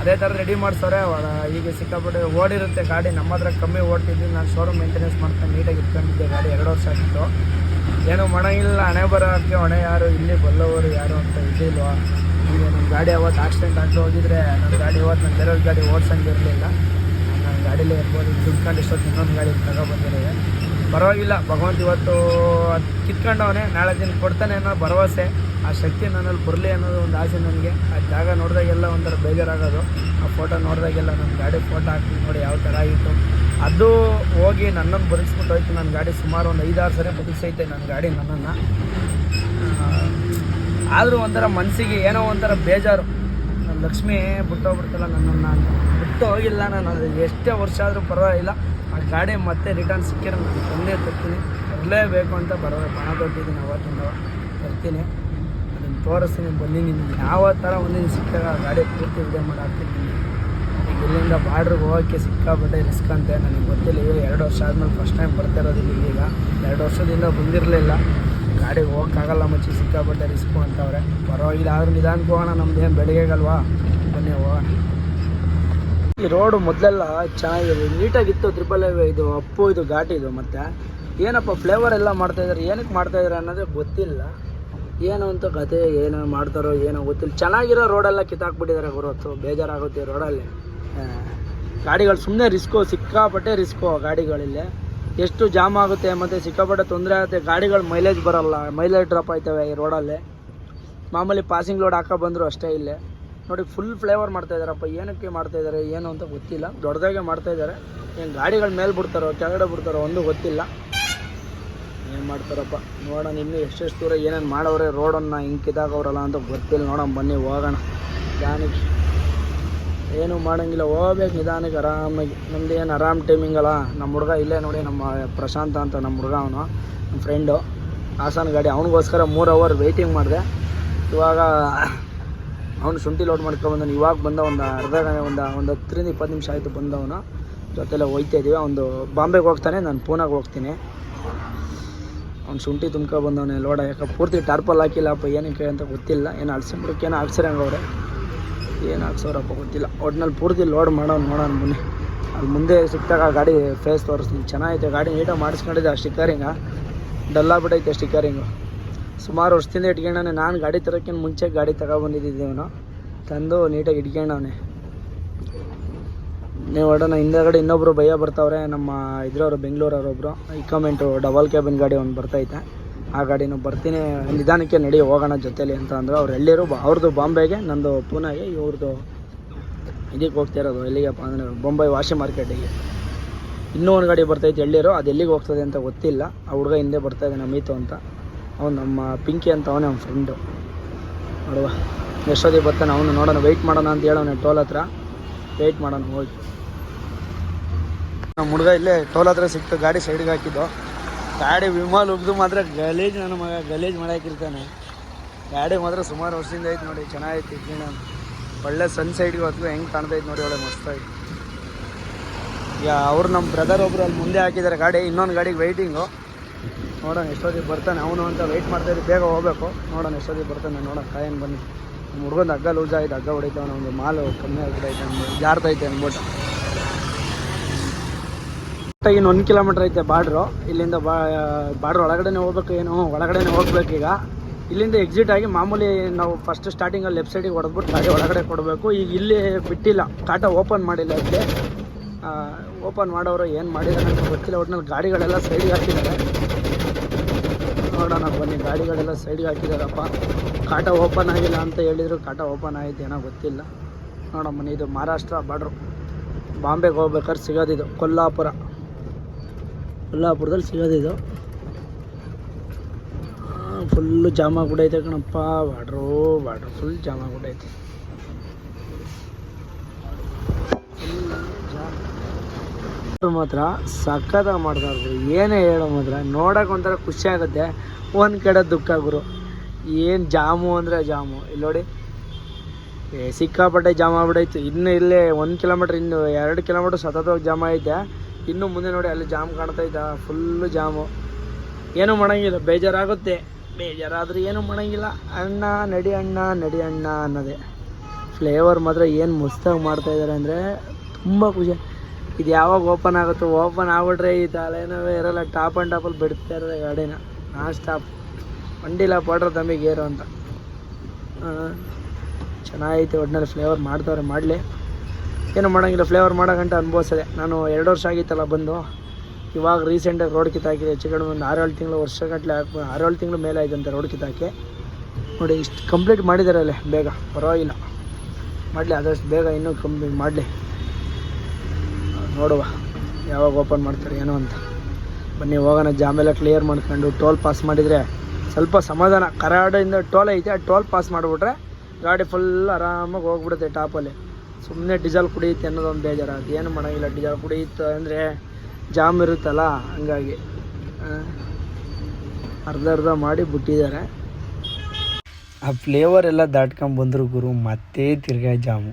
ಅದೇ ಥರ ರೆಡಿ ಮಾಡ್ಸೋರೆ ಈಗ ಸಿಕ್ಕಾಪಟ್ಟೆ ಓಡಿರುತ್ತೆ ಗಾಡಿ. ನಮ್ಮ ಹತ್ರ ಕಮ್ಮಿ ಓಡ್ತಿದ್ವಿ, ನಾನು ಶೋರೂಮ್ ಮೇಂಟೆನೆನ್ಸ್ ಮಾಡ್ಕೊಂಡು ನೀಟಾಗಿ ಇಟ್ಕೊಂಡಿದ್ದೆ ಗಾಡಿ ಎರಡು ವರ್ಷ ಆಗಿತ್ತು ಏನು ಮಣ ಇಲ್ಲ ಹಣೆ ಬರೋಕ್ಕೆ ಹೊಣೆ ಯಾರು, ಇಲ್ಲಿ ಬಲ್ಲವರು ಯಾರು ಅಂತ ಇದ್ದಿಲ್ವ ಈಗ ನಮ್ಮ ಗಾಡಿ ಅವತ್ತು ಆಕ್ಸಿಡೆಂಟ್ ಆಗ್ತಾ ಹೋಗಿದ್ರೆ ನನ್ನ ಗಾಡಿ ಅವತ್ತು ನಾನು ಬೇರೆಯವ್ರ ಗಾಡಿ ಓಡ್ಸಂಗಿರಲಿಲ್ಲ. ನಾನು ಗಾಡೀಲೇ ಇರ್ಬೋದು, ದುಡ್ಕೊಂಡು ಇಷ್ಟೊತ್ತು ಇನ್ನೊಂದು ಗಾಡಿ ತಗೊಬಂದಿದ್ದೇವೆ ಪರವಾಗಿಲ್ಲ, ಭಗವಂತ ಇವತ್ತು ಕಿತ್ಕೊಂಡವನೇ, ನಾಳೆ ದಿನ ಕೊಡ್ತಾನೆ ಅನ್ನೋ ಭರವಸೆ, ಆ ಶಕ್ತಿ ನನ್ನಲ್ಲಿ ಬರಲಿ ಅನ್ನೋದು ಒಂದು ಆಸೆ ನನಗೆ. ಆ ಜಾಗ ನೋಡಿದಾಗೆಲ್ಲ ಒಂಥರ ಬೇಜಾರಾಗೋದು. ಆ ಫೋಟೋ ನೋಡಿದಾಗೆಲ್ಲ ನನ್ನ ಗಾಡಿ ಫೋಟೋ ಹಾಕ್ತೀನಿ ನೋಡಿ ಯಾವ ಥರ ಆಗಿತ್ತು. ಅದು ಹೋಗಿ ನನ್ನನ್ನು ಬದುಕಿಸ್ಬಿಟ್ಟು ಹೋಯ್ತು. ನನ್ನ ಗಾಡಿ ಸುಮಾರು ಒಂದು ಐದಾರು ಸರಿ ಬದುಕಿಸೈತೆ ನನ್ನ ಗಾಡಿ ನನ್ನನ್ನು. ಆದರೂ ಒಂಥರ ಮನಸ್ಸಿಗೆ ಏನೋ ಒಂಥರ ಬೇಜಾರು. ನನ್ನ ಲಕ್ಷ್ಮಿ ಬಿಟ್ಟೋಗ್ಬಿಡ್ತಲ್ಲ ನನ್ನನ್ನು ಬಿಟ್ಟು ಹೋಗಿಲ್ಲ ನಾನು. ಎಷ್ಟೇ ವರ್ಷ ಆದರೂ ಪರವಾಗಿಲ್ಲ. ಗಾಡಿ ಮತ್ತೆ ರಿಟರ್ನ್ ಸಿಕ್ಕಿರೋ ನಾನು ತಂದೆ ತರ್ತೀನಿ. ಬರಲೇಬೇಕು ಅಂತ ಬರೋ ಪಣ ಕೊಟ್ಟಿದ್ದೀನಿ ಅವತ್ತಿಂದ. ತರ್ತೀನಿ. ಅದನ್ನು ತೋರಿಸ್ತೀನಿ, ಬನ್ನಿ ನಿಮ್ಗೆ. ಯಾವ ಥರ ಒಂದಿನ ಸಿಕ್ಕಾಗ ಗಾಡಿ ಪೂರ್ತಿ ವಿಡಿಯೋ ಮಾಡಿ ಹಾಕ್ತೀನಿ ನಿಮಗೆ ಈಗ ಇಲ್ಲಿಂದ ಬಾರ್ಡ್ರಿಗೆ ಹೋಗೋಕ್ಕೆ ಸಿಕ್ಕಾಬಿಟ್ಟೆ ರಿಸ್ಕ್ ಅಂತೆ. ನನಗೆ ಗೊತ್ತಿಲ್ಲ, ಈಗ ಎರಡು ವರ್ಷ ಆದಮೇಲೆ ಫಸ್ಟ್ ಟೈಮ್ ಬರ್ತಾ ಇರೋದು ಎರಡು ವರ್ಷದಿಂದ ಬಂದಿರಲಿಲ್ಲ. ಗಾಡಿಗೆ ಹೋಗೋಕ್ಕಾಗಲ್ಲ ಮಚ್ಚಿ, ಸಿಕ್ಕಾಪಟ್ಟೆ ರಿಸ್ಕು ಅಂತವ್ರೆ. ಪರವಾಗಿಲ್ಲ, ಆದ್ರೂ ನಿಧಾನಕ್ಕೆ ಹೋಗೋಣ. ಏನು ಬೆಳಿಗ್ಗೆಗಲ್ವಾ ಬನ್ನಿ, ಹೋಗೋಣ. ಈ ರೋಡು ಮೊದಲೆಲ್ಲ ಚೆನ್ನಾಗಿದೆ. ನೀಟಾಗಿತ್ತು ತ್ರಿಪಲ್ ಹೈವೇ ಇದು, ಅಪ್ಪು ಇದು, ಘಾಟಿ ಇದು ಮತ್ತೆ. ಏನಪ್ಪ ಫ್ಲೇವರ್ ಎಲ್ಲ ಮಾಡ್ತಾ ಇದಾರೆ, ಏನಕ್ಕೆ ಮಾಡ್ತಾ ಇದಾರೆ ಅನ್ನೋದೇ ಗೊತ್ತಿಲ್ಲ. ಏನು ಅಂತ ಕತೆ, ಏನು ಮಾಡ್ತಾರೋ, ಏನೋ ಗೊತ್ತಿಲ್ಲ. ಚೆನ್ನಾಗಿರೋ ರೋಡೆಲ್ಲ ಕಿತ್ತಾಕ್ಬಿಟ್ಟಿದ್ದಾರೆ ಹೊರತು ಬೇಜಾರಾಗುತ್ತೆ ರೋಡಲ್ಲಿ. ಗಾಡಿಗಳು ಸುಮ್ಮನೆ ರಿಸ್ಕು ಸಿಕ್ಕಾಪಟ್ಟೆ ರಿಸ್ಕು ಗಾಡಿಗಳಲ್ಲಿ. ಎಷ್ಟು ಜಾಮ್ ಆಗುತ್ತೆ, ಮತ್ತು ಸಿಕ್ಕಾಪಟ್ಟೆ ತೊಂದರೆ ಆಗುತ್ತೆ, ಗಾಡಿಗಳು ಮೈಲೇಜ್ ಬರೋಲ್ಲ ಮೈಲೇಜ್ ಡ್ರಾಪ್ ಆಯ್ತವೆ ಈ ರೋಡಲ್ಲಿ. ಮಾಮೂಲಿ ಪಾಸಿಂಗ್ ಲೋಡ್ ಹಾಕೋ ಬಂದರೂ ಅಷ್ಟೇ ಇಲ್ಲೇ. ನೋಡಿ ಫುಲ್ ಫ್ಲೇವರ್ ಮಾಡ್ತಾ ಇದ್ದಾರಪ್ಪ ಏನಕ್ಕೆ ಮಾಡ್ತಾ ಇದ್ದಾರೆ ಏನು ಅಂತ ಗೊತ್ತಿಲ್ಲ. ದೊಡ್ಡದಾಗೆ ಮಾಡ್ತಾ ಇದ್ದಾರೆ ಏನು ಗಾಡಿಗಳ ಮೇಲೆ ಬಿಡ್ತಾರೋ, ಕೆಳಗಡೆ ಬಿಡ್ತಾರೋ, ಒಂದು ಗೊತ್ತಿಲ್ಲ. ಏನು ಮಾಡ್ತಾರಪ್ಪ? ನೋಡೋಣ, ಇನ್ನೂ ಎಷ್ಟೆಷ್ಟು ದೂರ ಏನೇನು ಮಾಡೋರೆ ರೋಡನ್ನು ಹಿಂಗೆ ಅಂತ ಗೊತ್ತಿಲ್ಲ. ನೋಡೋಣ, ಬನ್ನಿ, ಹೋಗೋಣ. ನಿಧಾನಕ್ಕೆ. ಏನು ಮಾಡೋಂಗಿಲ್ಲ. ಹೋಗ್ಬೇಕು ನಿಧಾನಕ್ಕೆ, ಆರಾಮಾಗಿ. ನಮ್ದು ಏನು ಆರಾಮ್ ಟೈಮಿಂಗ್ ಅಲ್ಲ. ನಮ್ಮ ಹುಡುಗ ಇಲ್ಲೇ ನೋಡಿ, ನಮ್ಮ ಪ್ರಶಾಂತ ಅಂತ ನಮ್ಮ ಹುಡುಗ ಅವನು, ನಮ್ಮ ಫ್ರೆಂಡು ಹಾಸನ ಗಾಡಿ, ಅವನಿಗೋಸ್ಕರ ಮೂರು ಅವರ್ ವೆಯ್ಟಿಂಗ್ ಮಾಡಿದೆ. ಇವಾಗ ಅವನು ಶುಂಠಿ ಲೋಡ್ ಮಾಡ್ಕೊಬಂದನು ಇವಾಗ ಬಂದ ಒಂದು ಅರ್ಧ ಒಂದು ಒಂದು ಹತ್ತರಿಂದ ಇಪ್ಪತ್ತು ನಿಮಿಷ ಆಯಿತು ಬಂದವನು. ಜೊತೆಲೆ ಹೋಗ್ತಾ ಇದ್ದೀವಿ ಒಂದು ಬಾಂಬೆಗೆ ಹೋಗ್ತಾನೆ, ನಾನು ಪೂನಾಗೆ ಹೋಗ್ತೀನಿ. ಅವ್ನು ಶುಂಠಿ ತುಂಬ್ಕೊ ಬಂದವನೇ. ಲೋಡ, ಯಾಕೆ ಪೂರ್ತಿ ಟಾರ್ಪಲ್ ಹಾಕಿಲ್ಲಪ್ಪ ಏನಕ್ಕೆ ಅಂತ ಗೊತ್ತಿಲ್ಲ. ಏನು ಅಳ್ಸಿಬಿಡಕ್ಕೆ ಏನೋ ಹಾಕ್ಸಿರಂಗವ್ರೆ ಏನು ಹಾಕ್ಸೋರಪ್ಪ ಗೊತ್ತಿಲ್ಲ. ಒಟ್ನಲ್ಲಿ ಪೂರ್ತಿ ಲೋಡ್ ಮಾಡೋಣ ನೋಡೋಣ ಬನ್ನಿ. ಅಲ್ಲಿ ಮುಂದೆ ಸಿಕ್ತಾಗ ಆ ಗಾಡಿ ಫೇಸ್ ತೋರಿಸ್ತೀನಿ. ಚೆನ್ನಾಗೈತೆ. ಗಾಡಿ ನೀಟಾಗಿ ಮಾಡಿಸ್ಕೊಂಡಿದ್ದೆ ಆ ಸ್ಟಿಕ್ಕರಿಂಗ ಡಲ್ಲಾಗ್ಬಿಟ್ಟೈತೆ ಸ್ಟಿಕ್ಕರಿಂಗು ಸುಮಾರು ವರ್ಷದಿಂದ ಇಟ್ಕೊಂಡವನೆ. ನಾನು ಗಾಡಿ ತರೋಕ್ಕಿಂತ ಮುಂಚೆ ಗಾಡಿ ತಗೊಬಂದಿದ್ದೀವನು ತಂದು ನೀಟಾಗಿ ಇಟ್ಕೊಂಡವನೆ. ನೀವು ಹೊಡೋಣ ಹಿಂದೆಗಡೆ ಇನ್ನೊಬ್ಬರು ಭಯ ಬರ್ತಾವ್ರೆ, ನಮ್ಮ ಇದ್ರವ್ರು, ಬೆಂಗಳೂರವ್ರೊಬ್ರು. ಇಕಮೆಂಟು ಡಬಲ್ ಕ್ಯಾಬಿನ್ ಗಾಡಿ ಒಂದು ಬರ್ತೈತೆ. ಆ ಗಾಡಿನೂ ಬರ್ತೀನಿ. ನಿಧಾನಕ್ಕೆ ನಡಿ, ಹೋಗೋಣ ಜೊತೇಲಿ ಅಂತ ಅಂದರು. ಅವ್ರು ಎಲ್ಲಿರು ಅವ್ರದ್ದು ಬಾಂಬೆಗೆ, ನಂದು ಪೂನಾಗೆ ಇವ್ರದ್ದು ಇದಕ್ಕೆ ಹೋಗ್ತಾ ಇರೋದು. ಎಲ್ಲಿಗಪ್ಪ ಅಂದರೆ ಬೊಂಬೈ ವಾಶಿ ಮಾರ್ಕೆಟಿಗೆ ಇನ್ನೂ ಒಂದು ಗಾಡಿ ಬರ್ತೈತೆ ಎಳ್ಳಿರು ಅದು ಎಲ್ಲಿಗೆ ಹೋಗ್ತದೆ ಅಂತ ಗೊತ್ತಿಲ್ಲ. ಆ ಹುಡುಗ ಹಿಂದೆ ಬರ್ತಾ ಇದ್ದಾನೆ ಅಮಿತು ಅಂತ. ಅವ್ನು ನಮ್ಮ ಪಿಂಕಿ ಅಂತ ಅವನೇ ಅವ್ನ ಫ್ರೆಂಡು ನೋಡುವ. ಎಷ್ಟೊತ್ತಿಗೆ ಬರ್ತಾನೆ ಅವನು ನೋಡೋಣ. ವೆಯ್ಟ್ ಮಾಡೋಣ ಅಂತ ಹೇಳೋಣ ಟೋಲ್ ಹತ್ರ. ವೆಯ್ಟ್ ಮಾಡೋಣ, ಹೋಗಿ. ನಮ್ಮ ಹುಡುಗ ಇಲ್ಲೇ ಟೋಲ್ ಹತ್ರ ಸಿಕ್ತು. ಗಾಡಿ ಸೈಡ್ಗೆ ಹಾಕಿದ್ದು. ಗಾಡಿ ವಿಮಾಲ್ ಉಗ್ದು ಮಾತ್ರ ಗಲೀಜ್ ನನ್ನ ಮಗ ಗಲೀಜ್ ಮಾಡಾಕಿರ್ತಾನೆ. ಗಾಡಿ ಮಾತ್ರ ಸುಮಾರು ವರ್ಷದಿಂದ ಐತೆ ನೋಡಿ. ಚೆನ್ನಾಗೈತಿ ಇದ್ದಿನ ಒಳ್ಳೆ ಸನ್ ಸೈಡ್ಗೆ ಹೊತ್ತು ಹೆಂಗೆ ಕಾಣ್ತೈತೆ ನೋಡಿ ಒಳ್ಳೆ ಮಸ್ತಾಗಿ ಈಗ ಅವ್ರು ನಮ್ಮ ಬ್ರದರ್ ಒಬ್ರು ಅಲ್ಲಿ ಮುಂದೆ ಹಾಕಿದ್ದಾರೆ ಗಾಡಿ. ಇನ್ನೊಂದು ಗಾಡಿಗೆ ವೆಯ್ಟಿಂಗು ನೋಡೋಣ ಎಷ್ಟೊತ್ತಿಗೆ ಬರ್ತಾನೆ. ಅವನು ಅಂತ ವೆಯ್ಟ್ ಇದ್ದೀವಿ ಬೇಗ ಹೋಗ್ಬೇಕು. ನೋಡೋಣ ಎಷ್ಟೊತ್ತಿಗೆ ಬರ್ತಾನೆ, ನೋಡೋಣ ಕಾಯನ್ ಬನ್ನಿ. ನಮ್ಮ ಹುಡುಗಂದು ಹಗ್ಗ ಲೂಸ್ ಆಯ್ತು ಹಗ್ಗ ಹೊಡಿತಾವನ ಒಂದು ಮಾಲು ಕಮ್ಮಿ ಆಗಿಬಿಟ್ಟೈತೆ ಅಂದ್ಬಿಟ್ಟು ಜಾರ್ತೈತೆ ಅಂದ್ಬಿಟ್ಟು. ಇನ್ನು ಒಂದು ಕಿಲೋಮೀಟ್ರ್ ಐತೆ ಬಾರ್ಡ್ರು ಇಲ್ಲಿಂದ ಬಾ ಬಾರ್ಡ್ರ್ ಒಳಗಡೆನೆ ಹೋಗ್ಬೇಕು ಏನು, ಒಳಗಡೆನೆ ಹೋಗ್ಬೇಕು ಈಗ. ಇಲ್ಲಿಂದ ಎಕ್ಸಿಟ್ ಆಗಿ ಮಾಮೂಲಿ ನಾವು ಫಸ್ಟ್ ಸ್ಟಾರ್ಟಿಂಗಲ್ಲಿ ಲೆಫ್ಟ್ ಸೈಡಿಗೆ ಹೊಡೆದ್ಬಿಟ್ಟು ಗಾಡಿ ಒಳಗಡೆ ಕೊಡಬೇಕು. ಈಗ ಇಲ್ಲಿ ಬಿಟ್ಟಿಲ್ಲ. ಕಾಟ ಓಪನ್ ಮಾಡಿಲ್ಲ ಅದಕ್ಕೆ ಓಪನ್ ಮಾಡೋರು ಏನು ಮಾಡಿದಾರೆ ಅಂತ ಗೊತ್ತಿಲ್ಲ. ಒಟ್ಟಿನಲ್ಲಿ ಗಾಡಿಗಳೆಲ್ಲ ಸೈಡಿಗೆ ಹಾಕಿದ್ದಾರೆ. ನೋಡೋಣ, ಬನ್ನಿ. ಗಾಡಿಗಳೆಲ್ಲ ಸೈಡ್ಗೆ ಹಾಕಿದಾರಪ್ಪ. ಕಾಟ ಓಪನ್ ಆಗಿಲ್ಲ ಅಂತ ಹೇಳಿದರು. ಕಾಟ ಓಪನ್ ಆಯ್ತು, ಏನೋ ಗೊತ್ತಿಲ್ಲ. ನೋಡೋಣ ಬನ್ನಿ ಇದು ಮಹಾರಾಷ್ಟ್ರ ಬಾರ್ಡ್ರು ಬಾಂಬೆಗೆ ಹೋಗ್ಬೇಕಾದ್ರೆ ಸಿಗೋದಿದು ಕೊಲ್ಲಾಪುರ. ಕೊಲ್ಲಾಪುರದಲ್ಲಿ ಸಿಗೋದಿದು ಫುಲ್ಲು ಜಾಮ್ ಆಗ್ಬಿಟ್ಟೈತೆ ಕಣಪ್ಪ. Border border full jam jam ಮಾತ್ರ ಸಖತ್ತಾಗಿ ಮಾಡ್ತಾರೆ ಏನೇ ಹೇಳೋ ಮಾತ್ರ. ನೋಡೋಕೆ ಒಂಥರ ಖುಷಿ ಆಗುತ್ತೆ. ಒಂದು ಕಡೆ ದುಃಖ ಗುರು. ಏನು ಜಾಮು ಅಂದರೆ ಜಾಮು. ಇಲ್ಲಿ ನೋಡಿ. ಸಿಕ್ಕಾಪಟ್ಟೆ ಜಾಮ್ ಆಗ್ಬಿಡೈತು ಇನ್ನು ಇಲ್ಲೇ ಒಂದು ಕಿಲೋಮೀಟ್ರ್, ಇನ್ನು ಎರಡು ಕಿಲೋಮೀಟ್ರ್ ಸತತವಾಗಿ ಜಾಮ್ ಐತೆ ಇನ್ನು ಮುಂದೆ ನೋಡಿ ಅಲ್ಲಿ ಜಾಮ್ ಕಾಣ್ತಾಯಿದ್ದ ಫುಲ್ಲು ಜಾಮು. ಏನೂ ಮಾಡೋಂಗಿಲ್ಲ. ಬೇಜಾರಾಗುತ್ತೆ. ಬೇಜಾರಾದ್ರೆ ಏನೂ ಮಾಡೋಂಗಿಲ್ಲ. ಅಣ್ಣ, ನಡಿ ಅಣ್ಣ ನಡಿ ಅಣ್ಣ ಅನ್ನೋದೇ. ಫ್ಲೇವರ್ ಮಾತ್ರ ಏನು ಮಸ್ತಾಗಿ ಮಾಡ್ತಾಯಿದ್ದಾರೆ ಅಂದರೆ ತುಂಬ ಖುಷಿ. ಇದು ಯಾವಾಗ ಓಪನ್ ಆಗುತ್ತೋ ಓಪನ್ ಆಗ್ಬಿಟ್ರೆ ಈ ತಲೆನೋವೇ ಇರಲ್ಲ. ಟಾಪ್ ಆ್ಯಂಡ್ ಟಾಪಲ್ಲಿ ಬಿಡ್ತಾ ಇರೋದು ಗಾಡಿನ. Non stop. ಬಂಡಿಲ್ಲ ಪೌಡ್ರ್ ತಂಬಿ ಏರು ಅಂತ. ಚೆನ್ನಾಗೈತೆ ಒಟ್ಟಿನಲ್ಲಿ ಫ್ಲೇವರ್ ಮಾಡ್ತಾವ್ರೆ, ಮಾಡಲಿ. ಏನು ಮಾಡೋಂಗಿಲ್ಲ, ಫ್ಲೇವರ್ ಮಾಡೋ ಗಂಟೆ ಅನುಭವಿಸಿದೆ. ನಾನು ಎರಡು ವರ್ಷ ಆಗಿತ್ತಲ್ಲ ಬಂದು. ಇವಾಗ ರೀಸೆಂಟಾಗಿ ರೋಡ್ ಕಿತ್ತಾಕಿದೆ ಹೆಚ್ಚು ಕಡಿಮೆ ಒಂದು ಆರೇಳು ತಿಂಗಳು ವರ್ಷ ಗಟ್ಟಲೆ ಹಾಕಿ ಆರೇಳು ತಿಂಗಳು ಮೇಲೆ ಆಯ್ತಂತೆ ರೋಡ್ ಕಿತ್ತಾಕಿ. ನೋಡಿ, ಇಷ್ಟು ಕಂಪ್ಲೀಟ್ ಮಾಡಿದ್ದಾರೆ ಅಲ್ಲೇ, ಬೇಗ. ಪರವಾಗಿಲ್ಲ. ಮಾಡಲಿ, ಆದಷ್ಟು ಬೇಗ ಇನ್ನೂ ಕಂಪ್ಲೀಟ್ ಮಾಡಲಿ. ನೋಡುವ. ಯಾವಾಗ ಓಪನ್ ಮಾಡ್ತಾರೆ ಏನೋ ಅಂತ. ಬನ್ನಿ, ಹೋಗೋಣ. ಜಾಮೆಲ್ಲ ಕ್ಲಿಯರ್ ಮಾಡ್ಕೊಂಡು ಟೋಲ್ ಪಾಸ್ ಮಾಡಿದರೆ ಸ್ವಲ್ಪ ಸಮಾಧಾನ. ಕರಾಡಿಂದ ಟೋಲ್ ಐತೆ, ಆ ಟೋಲ್ ಪಾಸ್ ಮಾಡಿಬಿಟ್ರೆ ಗಾಡಿ ಫುಲ್ ಆರಾಮಾಗಿ ಹೋಗ್ಬಿಡುತ್ತೆ ಟಾಪಲ್ಲಿ ಸುಮ್ಮನೆ ಡೀಸೆಲ್ ಕುಡಿಯುತ್ತೆ ಅನ್ನೋದೊಂದು ಅದು ಏನು ಮಾಡೋಂಗಿಲ್ಲ ಡೀಸೆಲ್ ಕುಡಿಯುತ್ತೆ ಅಂದರೆ ಜಾಮ್ ಇರುತ್ತಲ್ಲ, ಹಂಗಾಗಿ ಅರ್ಧ ಅರ್ಧ ಮಾಡಿ ಬಿಟ್ಟಿದ್ದಾರೆ. ಆ ಫ್ಲೇವರ್ ಎಲ್ಲ ದಾಟ್ಕೊಂಡು ಬಂದರು ಗುರು, ಮತ್ತೆ ತಿರ್ಗಾ ಜಾಮು.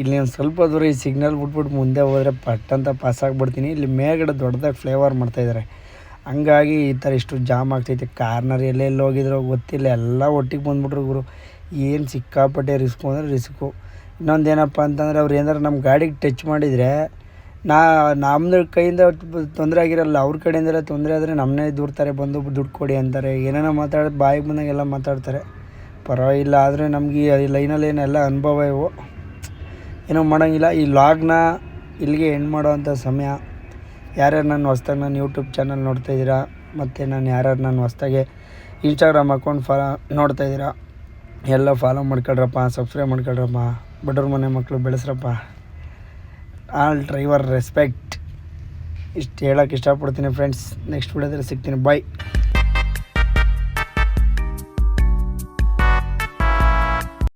ಇಲ್ಲಿ ಒಂದು ಸ್ವಲ್ಪ ದೂರ ಈ ಸಿಗ್ನಲ್ ಬಿಟ್ಬಿಟ್ಟು ಮುಂದೆ ಹೋದರೆ ಪಟ್ ಅಂತ ಪಾಸ್ ಆಗಿಬಿಡ್ತೀನಿ. ಇಲ್ಲಿ ಮೇಲ್ಗಡೆ ದೊಡ್ಡದಾಗಿ ಫ್ಲೇವರ್ ಮಾಡ್ತಾಯಿದ್ದಾರೆ ಹಂಗಾಗಿ ಈ ಥರ ಇಷ್ಟು ಜಾಮ್ ಆಗ್ತೈತೆ. ಕಾರ್ನರ್ ಎಲ್ಲೆಲ್ಲಿ ಹೋಗಿದ್ರೋ ಗೊತ್ತಿಲ್ಲ. ಎಲ್ಲ ಒಟ್ಟಿಗೆ ಬಂದ್ಬಿಟ್ರು ಗುರು. ಏನು ಸಿಕ್ಕಾಪಟ್ಟೆ ರಿಸ್ಕು ಅಂದರೆ ರಿಸ್ಕು ಇನ್ನೊಂದು ಏನಪ್ಪ ಅಂತಂದರೆ ಅವ್ರು ಏನಾರು ನಮ್ಮ ಗಾಡಿಗೆ ಟಚ್ ಮಾಡಿದರೆ, ನಾ ನಮ್ಮದು ಕೈಯಿಂದ ತೊಂದರೆ ಆಗಿರಲ್ಲ, ಅವ್ರ ಕಡೆಯಿಂದ ತೊಂದರೆ ಆದರೆ ನಮ್ಮನ್ನೇ ದೂರ್ತಾರೆ, ಬಂದು ದುಡ್ಡು ಕೊಡಿ ಅಂತಾರೆ. ಏನೇನೋ ಮಾತಾಡೋದು ಬಾಯಿಗೆ ಬಂದಾಗೆಲ್ಲ ಮಾತಾಡ್ತಾರೆ. ಪರವಾಗಿಲ್ಲ, ಆದರೆ ನಮಗೆ ಈ ಲೈನಲ್ಲಿ ಏನೆಲ್ಲ ಅನುಭವ ಇವು. ಏನೋ ಮಾಡೋಂಗಿಲ್ಲ. ಈ ಲಾಗ್ನ ಇಲ್ಲಿಗೆ ಎಂಡ್ ಮಾಡೋವಂಥ ಸಮಯ. ಯಾರ್ಯಾರು ನಾನು ಹೊಸ್ದಾಗಿ ನಾನು ಯೂಟ್ಯೂಬ್ ಚಾನಲ್ ನೋಡ್ತಾ ಇದ್ದೀರಾ, ಮತ್ತು ನಾನು ಯಾರ್ಯಾರು ನಾನು ಹೊಸ್ದಾಗೆ ಇನ್ಸ್ಟಾಗ್ರಾಮ್ ಅಕೌಂಟ್ ಫಾಲೋ ನೋಡ್ತಾ ಇದ್ದೀರಾ, ಎಲ್ಲ ಫಾಲೋ ಮಾಡ್ಕೊಳ್ರಪ್ಪ ಸಬ್ಸ್ಕ್ರೈಬ್ ಮಾಡ್ಕೊಳ್ರಪ್ಪ. ಬಡವ್ರ ಮನೆ ಮಕ್ಕಳು ಬೆಳೆಸ್ರಪ್ಪ. ಆಲ್ ಡ್ರೈವರ್ ರೆಸ್ಪೆಕ್ಟ್ ಇಷ್ಟು ಹೇಳೋಕ್ಕೆ ಇಷ್ಟಪಡ್ತೀನಿ ಫ್ರೆಂಡ್ಸ್ ನೆಕ್ಸ್ಟ್ ವಿಡಿಯೋದಲ್ಲಿ ಸಿಗ್ತೀನಿ. ಬಾಯ್